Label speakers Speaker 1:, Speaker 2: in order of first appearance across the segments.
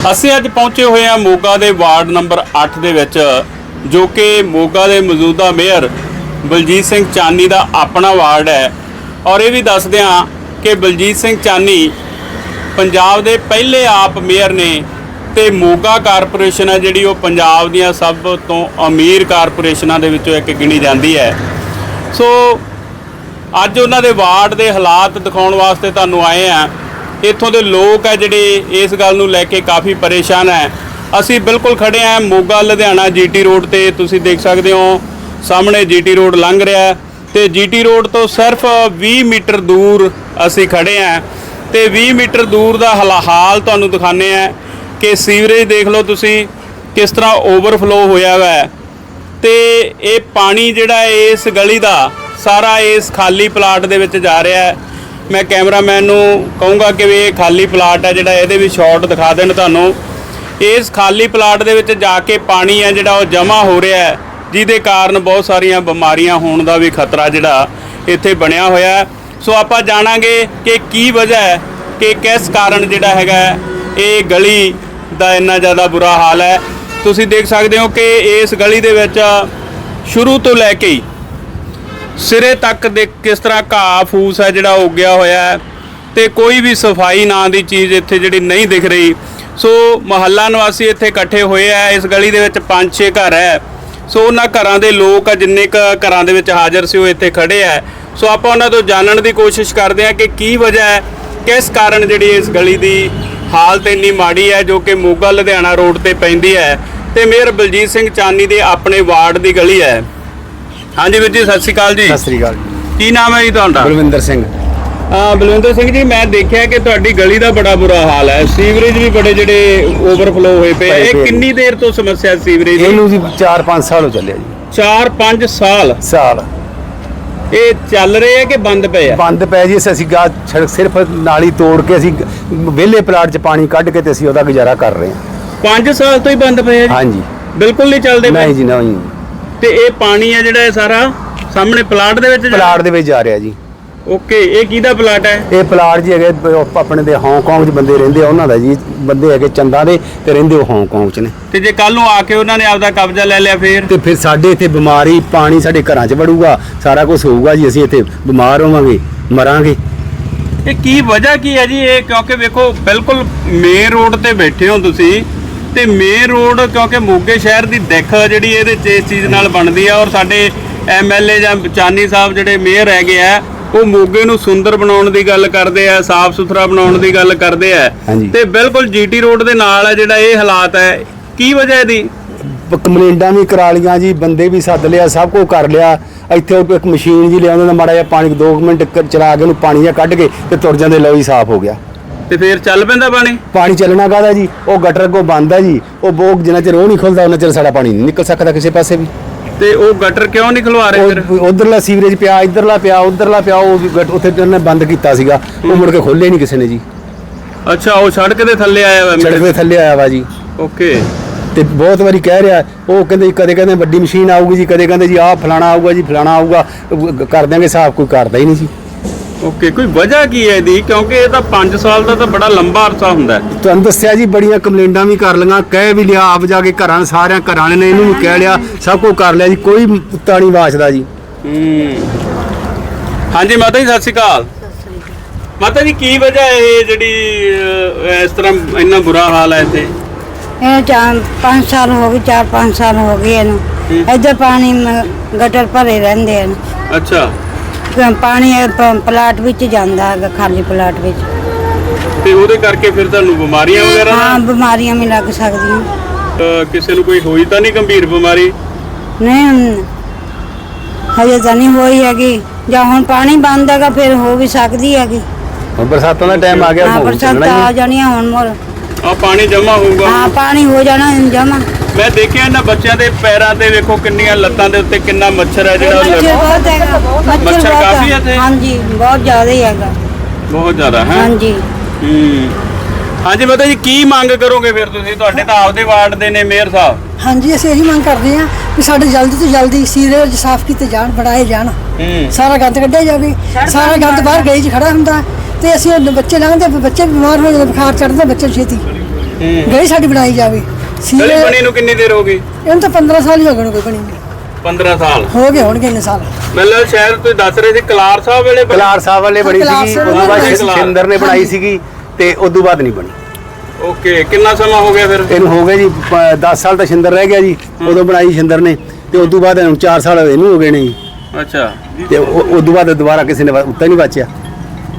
Speaker 1: ਅਸੀਂ ਅੱਜ ਪਹੁੰਚੇ ਹੋਏ ਹਾਂ ਮੋਗਾ ਦੇ ਵਾਰਡ ਨੰਬਰ 8 ਦੇ ਵਿੱਚ, ਜੋ ਕਿ ਮੋਗਾ ਦੇ ਮੌਜੂਦਾ ਮੇਅਰ ਬਲਜੀਤ ਸਿੰਘ ਚਾਨੀ ਦਾ ਆਪਣਾ ਵਾਰਡ ਹੈ। ਔਰ ਇਹ ਵੀ ਦੱਸਦੇ ਹਾਂ ਕਿ ਬਲਜੀਤ ਸਿੰਘ ਚਾਨੀ ਪੰਜਾਬ ਦੇ ਪਹਿਲੇ ਆਪ ਮੇਅਰ ਨੇ ਤੇ ਮੋਗਾ ਕਾਰਪੋਰੇਸ਼ਨ ਹੈ, ਜਿਹੜੀ ਉਹ ਪੰਜਾਬ ਦੀਆਂ ਸਭ ਤੋਂ ਅਮੀਰ ਕਾਰਪੋਰੇਸ਼ਨਾਂ ਦੇ ਵਿੱਚੋਂ ਇੱਕ ਗਿਣੀ ਜਾਂਦੀ ਹੈ। ਸੋ, ਅੱਜ ਉਹਨਾਂ ਦੇ ਵਾਰਡ ਦੇ ਹਾਲਾਤ ਦਿਖਾਉਣ ਵਾਸਤੇ ਤੁਹਾਨੂੰ ਆਏ ਆ ਇੱਥੋਂ ਦੇ ਲੋਕ ਆ ਜਿਹੜੇ ਇਸ ਗੱਲ ਨੂੰ ਲੈ ਕੇ ਕਾਫੀ ਪਰੇਸ਼ਾਨ ਹੈ ਅਸੀਂ ਬਿਲਕੁਲ ਖੜੇ ਆ ਮੋਗਾ, ਲੁਧਿਆਣਾ, ਜੀਟੀ ਰੋਡ ਤੇ। ਤੁਸੀਂ ਦੇਖ ਸਕਦੇ ਹੋ, ਸਾਹਮਣੇ ਜੀਟੀ ਰੋਡ ਲੰਘ ਰਿਹਾ ਹੈ ਤੇ ਜੀਟੀ ਰੋਡ ਤੋਂ ਸਿਰਫ 20 ਮੀਟਰ ਦੂਰ ਅਸੀਂ ਖੜੇ ਆ ਤੇ 20 ਮੀਟਰ ਦੂਰ ਦਾ ਹਾਲਾ- ਹਾਲ ਤੁਹਾਨੂੰ ਦਿਖਾਣੇ ਆ ਕਿ ਸੀਵਰੇਜ ਦੇਖ ਲਓ ਤੁਸੀਂ, ਕਿਸ ਤਰ੍ਹਾਂ ਓਵਰਫਲੋ ਹੋਇਆ ਹੋਇਆ ਹੈ। ਤੇ ਇਹ ਪਾਣੀ ਜਿਹੜਾ ਇਸ ਗਲੀ ਦਾ, ਸਾਰਾ ਇਸ ਖਾਲੀ ਪਲਾਟ ਦੇ ਵਿੱਚ ਜਾ ਰਿਹਾ ਹੈ। ਮੈਂ ਕੈਮਰਾਮੈਨ ਨੂੰ ਕਹੂੰਗਾ ਕਿ ਵੀ ਇਹ ਖਾਲੀ ਪਲਾਟ ਹੈ ਜਿਹੜਾ ਇਹਦੇ ਵੀ ਸ਼ਾਟ ਦਿਖਾ ਦੇਣ ਤੁਹਾਨੂੰ। ਇਸ ਖਾਲੀ ਪਲਾਟ ਦੇ ਵਿੱਚ ਜਾ ਕੇ ਪਾਣੀ ਹੈ ਜਿਹੜਾ ਉਹ ਜਮ੍ਹਾਂ ਹੋ ਰਿਹਾ ਹੈ, ਜਿਹਦੇ ਕਾਰਨ ਬਹੁਤ ਸਾਰੀਆਂ ਬਿਮਾਰੀਆਂ ਹੋਣ ਦਾ ਵੀ ਖਤਰਾ ਜਿਹੜਾ ਇੱਥੇ ਬਣਿਆ ਹੋਇਆ ਹੈ। ਸੋ ਆਪਾਂ ਜਾਣਾਂਗੇ ਕਿ ਕੀ ਵਜ੍ਹਾ ਹੈ, ਕਿ ਕਿਸ ਕਾਰਨ ਜਿਹੜਾ ਹੈਗਾ ਇਹ ਗਲੀ ਦਾ ਇੰਨਾ ਜ਼ਿਆਦਾ ਬੁਰਾ ਹਾਲ ਹੈ। ਤੁਸੀਂ ਦੇਖ ਸਕਦੇ ਹੋ ਕਿ ਇਸ ਗਲੀ ਦੇ ਵਿੱਚ ਸ਼ੁਰੂ ਤੋਂ ਲੈ ਕੇ ਹੀ ਸਿਰੇ ਤੱਕ ਦੇ ਕਿਸ ਤਰ੍ਹਾਂ ਘਾਹ ਫੂਸ ਹੈ ਜਿਹੜਾ ਉੱਗਿਆ ਹੋਇਆ ਹੈ ਤੇ ਕੋਈ ਵੀ ਸਫ਼ਾਈ ਨਾਂ ਦੀ ਚੀਜ਼ ਇੱਥੇ ਜਿਹੜੀ ਨਹੀਂ ਦਿਖ ਰਹੀ। ਸੋ ਮਹੱਲਾ ਨਿਵਾਸੀ ਇੱਥੇ ਇਕੱਠੇ ਹੋਏ ਆ, ਇਸ ਗਲੀ ਦੇ ਵਿੱਚ 5-6 ਘਰ ਹੈ। ਸੋ ਉਹਨਾਂ ਘਰਾਂ ਦੇ ਲੋਕ ਆ, ਜਿੰਨੇ ਕ ਘਰਾਂ ਦੇ ਵਿੱਚ ਹਾਜ਼ਰ ਸੀ, ਉਹ ਇੱਥੇ ਖੜੇ ਆ। ਸੋ ਆਪਾਂ ਉਹਨਾਂ ਤੋਂ ਜਾਣਨ ਦੀ ਕੋਸ਼ਿਸ਼ ਕਰਦੇ ਆ ਕਿ ਕੀ ਵਜ੍ਹਾ ਹੈ, ਕਿਸ ਕਾਰਨ ਜਿਹੜੀ ਇਸ ਗਲੀ ਦੀ ਹਾਲਤ ਇੰਨੀ ਮਾੜੀ ਹੈ, ਜੋ ਕਿ ਮੋਗਾ ਲੁਧਿਆਣਾ ਰੋਡ ਤੇ ਪੈਂਦੀ ਹੈ। ਤੇ ਮੇਅਰ ਬਲਜੀਤ ਸਿੰਘ ਚਾਨੀ ਦੇ ਆਪਣੇ ਵਾਰਡ ਦੀ ਗਲੀ ਹੈ। ਹਾਂਜੀ ਵੀਰ ਜੀ ਸਤਿ ਸ਼੍ਰੀ ਅਕਾਲ ਜੀ।
Speaker 2: ਸਤਿ ਸ੍ਰੀ ਅਕਾਲ ਜੀ।
Speaker 1: ਕੀ ਨਾਮ ਹੈ ਜੀ ਤੁਹਾਡਾ?
Speaker 2: ਬਲਵਿੰਦਰ ਸਿੰਘ।
Speaker 1: ਆ ਬਲਵਿੰਦਰ ਸਿੰਘ ਜੀ ਮੈਂ ਦੇਖਿਆ ਕਿ ਤੁਹਾਡੀ ਗਲੀ ਦਾ ਬੜਾ ਬੁਰਾ ਹਾਲ ਹੈ। ਸੀਵਰੇਜ ਵੀ ਬੜੇ ਜਿਹੜੇ ਓਵਰਫਲੋ ਹੋਏ ਪਏ। ਆ।
Speaker 2: ਪਏ
Speaker 1: ਇਹ
Speaker 2: ਪਏ।
Speaker 1: ਕਿੰਨੀ ਦੇਰ ਤੋਂ ਸਮੱਸਿਆ ਸੀਵਰੇਜ ਦੀ?
Speaker 2: ਇਹਨੂੰ ਜੀ 4-5 ਸਾਲ ਹੋ ਚੱਲਿਆ ਜੀ।
Speaker 1: 4-5 ਸਾਲ?
Speaker 2: ਸਾਲ।
Speaker 1: ਇਹ ਚੱਲ ਰਹੇ ਆ ਕਿ ਬੰਦ ਪਏ ਆ?
Speaker 2: ਬੰਦ ਪੈ ਜੀ ਅਸੀਂ ਗਾ ਸੜਕ ਸਿਰਫ ਨਾਲੀ ਤੋੜ ਕੇ ਅਸੀਂ ਵਿਹਲੇ ਪਲਾਟ 'ਚ ਪਾਣੀ ਕੱਢ ਕੇ ਤੇ ਅਸੀਂ ਉਹਦਾ ਗੁਜ਼ਾਰਾ ਕਰ ਰਹੇ ਹਾਂ।
Speaker 1: 5 ਸਾਲ ਤੋਂ ਹੀ ਬੰਦ ਪਏ ਆ ਜੀ?
Speaker 2: ਹਾਂਜੀ।
Speaker 1: ਬਿਲਕੁਲ ਨਹੀਂ ਚੱਲਦੇ ਪਏ?
Speaker 2: ਨਹੀਂ ਜੀ ਨਹੀਂ।
Speaker 1: ਤੇ ਇਹ ਪਾਣੀ ਹੈ ਜਿਹੜਾ ਇਹ ਸਾਰਾ ਸਾਹਮਣੇ ਪਲਾਟ ਦੇ ਵਿੱਚ ਜਾ-
Speaker 2: ਪਲਾਟ ਦੇ ਵਿੱਚ ਜਾ ਰਿਹਾ ਜੀ।
Speaker 1: ਓਕੇ ਇਹ ਕਿਹਦਾ ਪਲਾਟ ਹੈ?
Speaker 2: ਇਹ ਪਲਾਟ ਜੀ ਹੈਗੇ ਆਪਣੇ ਦੇ ਹਾਂਗਕਾਂਗ 'ਚ ਬੰਦੇ ਰਹਿੰਦੇ ਆ ਉਹਨਾਂ ਦਾ ਜੀ। ਬੰਦੇ ਹੈਗੇ ਚੰਦਾ ਦੇ ਤੇ ਰਹਿੰਦੇ ਉਹ ਹਾਂਗਕਾਂਗ 'ਚ ਨੇ।
Speaker 1: ਤੇ ਜੇ ਕੱਲ ਨੂੰ ਆ ਕੇ ਉਹਨਾਂ ਨੇ ਆਪਦਾ ਕਬਜ਼ਾ ਲੈ ਲਿਆ ਫੇਰ?
Speaker 2: ਤੇ ਫਿਰ ਸਾਡੇ ਇੱਥੇ ਬਿਮਾਰੀ ਪਾਣੀ ਸਾਡੇ ਘਰਾਂ 'ਚ ਵੜੂਗਾ ਸਾਰਾ ਕੁਝ ਹੋਊਗਾ ਜੀ ਅਸੀਂ ਇੱਥੇ ਬਿਮਾਰ ਹੋਵਾਂਗੇ ਮਰਾਂਗੇ।
Speaker 1: ਇਹ ਕੀ ਵਜ੍ਹਾ ਕੀ ਹੈ ਜੀ? ਇਹ ਕਿਉਂਕਿ ਵੇਖੋ ਬਿਲਕੁਲ ਮੇਨ ਰੋਡ ਤੇ ਬੈਠੇ ਹੋ ਤੁਸੀਂ। ਤੇ ਮੇਨ ਰੋਡ ਕਿਉਂਕਿ ਮੋਗੇ ਸ਼ਹਿਰ ਦੀ ਦਿੱਖ ਜਿਹੜੀ ਇਹਦੇ ਚ ਇਸ ਚੀਜ਼ ਨਾਲ ਬਣਦੀ ਆ ਔਰ ਸਾਡੇ ਐਮਐਲਏ ਜਾਂ ਚਾਨੀ ਸਾਹਿਬ ਜਿਹੜੇ ਮੇਅਰ ਹੈਗੇ ਆ ਉਹ ਮੋਗੇ ਨੂੰ ਸੁੰਦਰ ਬਣਾਉਣ ਦੀ ਗੱਲ ਕਰਦੇ ਆ ਸਾਫ਼ ਸੁਥਰਾ ਬਣਾਉਣ ਦੀ ਗੱਲ ਕਰਦੇ ਆ। ਤੇ ਬਿਲਕੁਲ ਜੀਟੀ ਰੋਡ ਦੇ ਨਾਲ ਹੈ ਜਿਹੜਾ ਇਹ ਹਾਲਾਤ ਹੈ ਕੀ ਵਜ੍ਹਾ ਇਹਦੀ?
Speaker 2: ਕੰਪਲੇਂਟਾਂ ਵੀ ਕਰਾ ਲੀਆਂ ਜੀ ਬੰਦੇ ਵੀ ਸੱਦ ਲਿਆ ਸਭ ਕੁਝ ਕਰ ਲਿਆ। ਇੱਥੇ ਉਹ ਇੱਕ ਮਸ਼ੀਨ ਜੀ ਲਿਆਉਂਦੇ ਨੇ ਮਾੜਾ ਜਿਹਾ ਪਾਣੀ 2 ਮਿੰਟ ਚਲਾ ਕੇ ਉਹਨੂੰ ਪਾਣੀ ਜਿਹਾ ਕੱਢ ਕੇ ਤੇ ਤੁਰ ਜਾਂਦੇ ਲਓ ਹੀ ਸਾਫ਼ ਹੋ ਗਿਆ।
Speaker 1: ਤੇ ਫੇਰ ਚੱਲ ਪੈਂਦਾ ਪਾਣੀ?
Speaker 2: ਪਾਣੀ ਚੱਲਣਾ ਕਾਹਦਾ ਜੀ? ਉਹ ਗਟਰ ਕੋ ਬੰਦ ਹੈ ਜੀ। ਉਹ ਬੋਗ ਜਿੰਨਾ ਚਿਰ ਉਹ ਨਹੀਂ ਖੁੱਲਦਾ ਉਹਨਾਂ ਚਿਰ ਸਾਡਾ ਪਾਣੀ ਨਹੀਂ ਨਿਕਲ ਸਕਦਾ ਕਿਸੇ ਪਾਸੇ ਵੀ।
Speaker 1: ਤੇ ਉਹ ਗਟਰ ਕਿਉਂ ਨਹੀਂ ਖਲਵਾ ਰਹੇ ਫਿਰ?
Speaker 2: ਉਧਰਲਾ ਸੀਵਰੇਜ ਪਿਆ ਇਧਰਲਾ ਪਿਆ ਉਧਰਲਾ ਪਿਆ ਉਹ ਵੀ ਗਟ- ਉੱਥੇ ਉਹਨੇ ਬੰਦ ਕੀਤਾ ਸੀਗਾ। ਉਹ ਮੁੜ ਕੇ ਖੋਲੇ ਨਹੀਂ ਕਿਸੇ ਨੇ ਜੀ।
Speaker 1: ਅੱਛਾ ਉਹ ਸੜਕ ਦੇ ਥੱਲੇ ਆਇਆ ਹੋਇਆ
Speaker 2: ਸੜਕ ਦੇ ਥੱਲੇ ਆਇਆ ਵਾ ਜੀ।
Speaker 1: ਓਕੇ।
Speaker 2: ਤੇ ਬਹੁਤ ਵਾਰੀ ਕਹਿ ਰਿਹਾ ਉਹ ਕਹਿੰਦੇ ਜੀ ਕਦੇ ਕਹਿੰਦੇ ਵੱਡੀ ਮਸ਼ੀਨ ਆਊਗੀ ਜੀ ਕਦੇ ਕਹਿੰਦੇ ਜੀ ਆਹ ਫਲਾਣਾ ਆਊਗਾ ਜੀ ਫਲਾਣਾ ਆਊਗਾ। ਕਰ ਦਿਆਂਗੇ ਸਾਫ਼ ਕੋਈ ਕਰਦਾ ਹੀ ਨਹੀਂ ਜੀ।
Speaker 1: ਓਕੇ ਕੋਈ ਵਜ੍ਹਾ ਕੀ ਹੈ ਇਹਦੀ? ਕਿਉਂਕਿ ਇਹ ਤਾਂ 5 ਸਾਲ ਦਾ ਤਾਂ ਬੜਾ ਲੰਬਾ ਅਰਸਾ ਹੁੰਦਾ ਹੈ।
Speaker 2: ਤੁਹਾਨੂੰ ਦੱਸਿਆ ਜੀ ਬੜੀਆਂ ਕੰਪਲੇਂਟਾਂ ਵੀ ਕਰ ਲਈਆਂ ਕਹਿ ਵੀ ਲਿਆ ਆਪ ਜਾ ਕੇ ਘਰਾਂ ਸਾਰਿਆਂ ਘਰਾਂ ਨੇ ਇਹਨੂੰ ਵੀ ਕਹਿ ਲਿਆ ਸਭ ਕੁਝ ਕਰ ਲਿਆ ਜੀ ਕੋਈ ਪੁੱਤਾ ਨਹੀਂ ਜੀ।
Speaker 1: ਹੂੰ। ਹਾਂਜੀ ਮਾਤਾ ਜੀ ਸਤਿ ਸ਼੍ਰੀ ਅਕਾਲ। ਮਾਤਾ ਜੀ ਕੀ ਵਜ੍ਹਾ ਹੈ ਇਹ ਜਿਹੜੀ ਅਹ, ਇਸ ਤਰ੍ਹਾਂ ਇੰਨਾ ਬੁਰਾ ਹਾਲ ਹੈ ਇੱਥੇ?
Speaker 3: ਇਹ ਚਾਰ ਪੰਜ ਸਾਲ ਹੋ ਗਏ ਚਾਰ ਪੰਜ ਸਾਲ ਹੋ ਗਏ ਇਹਨੂੰ। ਇੱਧਰ ਪਾਣੀ ਮ- ਗਟਰ ਭਰੇ ਰਹਿੰਦੇ ਹਨ।
Speaker 1: ਅੱਛਾ।
Speaker 3: ਪ- ਪਾਣੀ ਇਹ ਪ- ਪਲਾਟ ਵਿੱਚ ਜਾਂਦਾ ਹੈਗਾ ਖਾਲੀ ਪਲਾਟ ਵਿੱਚ।
Speaker 1: ਤੇ ਉਹਦੇ ਕਰਕੇ ਫਿਰ ਤੁਹਾਨੂੰ ਬਿਮਾਰੀਆਂ ਵਗੈਰਾ
Speaker 3: ਹਾਂ ਬਿਮਾਰੀਆਂ ਵੀ ਲੱਗ ਸਕਦੀਆਂ।
Speaker 1: ਅਹ, ਕਿਸੇ ਨੂੰ ਕੋਈ ਹੋਈ ਤਾਂ ਨਹੀਂ ਗੰਭੀਰ ਬਿਮਾਰੀ?
Speaker 3: ਨਹੀਂ ਹੁਣ ਹਜੇ ਤਾਂ ਨਹੀਂ ਹੋਈ ਹੈਗੀ। ਜਾਂ ਹੁਣ ਪਾਣੀ ਬੰਦ ਹੈਗਾ ਫਿਰ ਹੋ ਵੀ ਸਕਦੀ ਹੈਗੀ।
Speaker 2: ਹੁਣ ਬਰਸਾਤਾਂ ਦਾ ਟਾਈਮ ਆ ਗਿਆ
Speaker 3: ਹਾਂ
Speaker 2: ਹੁਣ
Speaker 3: ਬਰਸਾਤਾਂ
Speaker 2: ਚੱਲਣਾ
Speaker 3: ਆ। ਜਾਣੀਆਂ ਹੁਣ ਮੋਰ।
Speaker 1: ਆ ਪਾਣੀ ਜਮਾ ਹੋਊਗਾ।
Speaker 3: ਹਾਂ ਪਾਣੀ ਹੋ ਜਾਣਾ ਜਮਾ
Speaker 1: ਮੈਂ ਦੇਖਿਆ ਇਹਨਾਂ ਬੱਚਿਆਂ ਦੇ ਪੈਰਾਂ ਤੇ ਵੇਖੋ ਕਿੰਨੀਆਂ ਲੱਤਾਂ ਦੇ ਉੱਤੇ ਕਿੰਨਾ ਮੱਛਰ ਹੈ ਜਿਹੜਾ ਉਹ
Speaker 3: ਮੱਛਰ
Speaker 1: ਲੱਗਾ-
Speaker 3: ਬਹੁਤ ਹੈਗਾ।
Speaker 1: ਮੱਛਰ ਕਾਫੀ ਹੈ ਇੱਥੇ?
Speaker 3: ਹਾਂਜੀ ਬਹੁਤ ਜ਼ਿਆਦਾ ਹੀ ਹੈਗਾ।
Speaker 1: ਬਹੁਤ ਜ਼ਿਆਦਾ ਹੈ?
Speaker 3: ਹਾਂਜੀ।
Speaker 1: ਹੂੰ। ਹਾਂਜੀ ਮਾਤਾ ਜੀ ਕੀ ਮੰਗ ਕਰੋਗੇ ਫਿਰ ਤੁਸੀਂ? ਤੁਹਾਡੇ ਤਾਂ ਆਪਦੇ ਵਾਰਡ ਦੇ ਨੇ ਮੇਅਰ ਸਾਹਿਬ।
Speaker 4: ਹਾਂਜੀ ਅਸੀਂ ਇਹੀ ਮੰਗ ਕਰਦੇ ਹਾਂ ਕਿ ਸਾਡੇ ਜਲਦੀ ਤੋਂ ਜਲਦੀ ਸੀਵਰੇਜ ਸਾਫ਼ ਕੀਤੇ ਜਾਣ ਬਣਾਏ ਜਾਣ।
Speaker 1: ਹੂੰ।
Speaker 4: ਸਾਰਾ ਗੰਦ ਕੱਢਿਆ ਜਾਵੇ। ਸਾਰਾ ਗੰਦ ਬਾਹਰ ਗਲੀ 'ਚ ਖੜਾ ਹੁੰਦਾ। ਤੇ ਅਸੀਂ ਉਹ ਬੱਚੇ ਲੰਘਦੇ ਬੱਚੇ ਬਿਮਾਰ ਹੋ ਜਾਂਦੇ ਬੁਖਾਰ ਚੜਦਾ ਬੱਚੇ ਨੂੰ ਛੇਤੀ ਗਲੀ ਸਾਡੀ ਬਣਾਈ ਜਾਵੇ।
Speaker 1: ਗਲੀ
Speaker 4: ਸੀਵਰੇਜ
Speaker 1: ਬਣੀ ਨੂੰ ਕਿੰਨੀ ਦੇਰ ਹੋ ਗਈ?
Speaker 4: ਇਹਨੂੰ ਤਾਂ 15 ਸਾਲ ਹੀ ਹੋ ਗਏ ਨੇ ਕੋਈ ਬਣੀ ਨੂੰ।
Speaker 1: 15 ਸਾਲ।
Speaker 4: ਹੋ ਗਏ ਹੋਣਗੇ ਇੰਨੇ ਸਾਲ।
Speaker 1: ਮਤਲਬ ਸ਼ਾਇਦ ਤੁਸੀਂ ਦੱਸ ਰਹੇ ਸੀ ਕਲਾਰ ਸਾਹਿਬ ਵੇਲੇ ਬਣੀ?
Speaker 2: ਕਲਾਰ ਸਾਹਿਬ ਵਾਲੇ ਬਣੀ
Speaker 4: ਕਲਾਰ
Speaker 2: ਸੀਗੀ
Speaker 4: ਸਾਹਿਬ
Speaker 2: ਉਦੋਂ ਬਾਅਦ
Speaker 1: ਵਾਲੇ
Speaker 2: ਸ਼ਿ- ਸ਼ਿੰਦਰ ਨੇ ਬਣਾਈ ਸੀਗੀ ਤੇ ਉਦੋਂ ਬਾਅਦ ਨਹੀਂ ਬਣੀ।
Speaker 1: ਓਕੇ ਕਿੰਨਾ ਸਮਾਂ ਹੋ ਗਿਆ ਫਿਰ?
Speaker 2: ਇਹਨੂੰ ਹੋ ਗਏ ਜੀ 10 ਸਾਲ ਤਾਂ ਸ਼ਿੰਦਰ ਰਹਿ ਗਿਆ ਜੀ ਉਦੋਂ ਬਣਾਈ ਸ਼ਿੰਦਰ ਨੇ ਤੇ ਉਦੋਂ ਬਾਅਦ ਇਹਨੂੰ 4 ਸਾਲ ਇਹਨੂੰ ਹੋ ਗਏ ਨੇ ਜੀ।
Speaker 1: ਅੱਛਾ।
Speaker 2: ਤੇ ਉਦੋਂ ਬਾਅਦ ਦੁਬਾਰਾ ਕਿਸੇ ਨੇ ਉੱਤੇ ਨਹੀਂ ਬਚਿਆ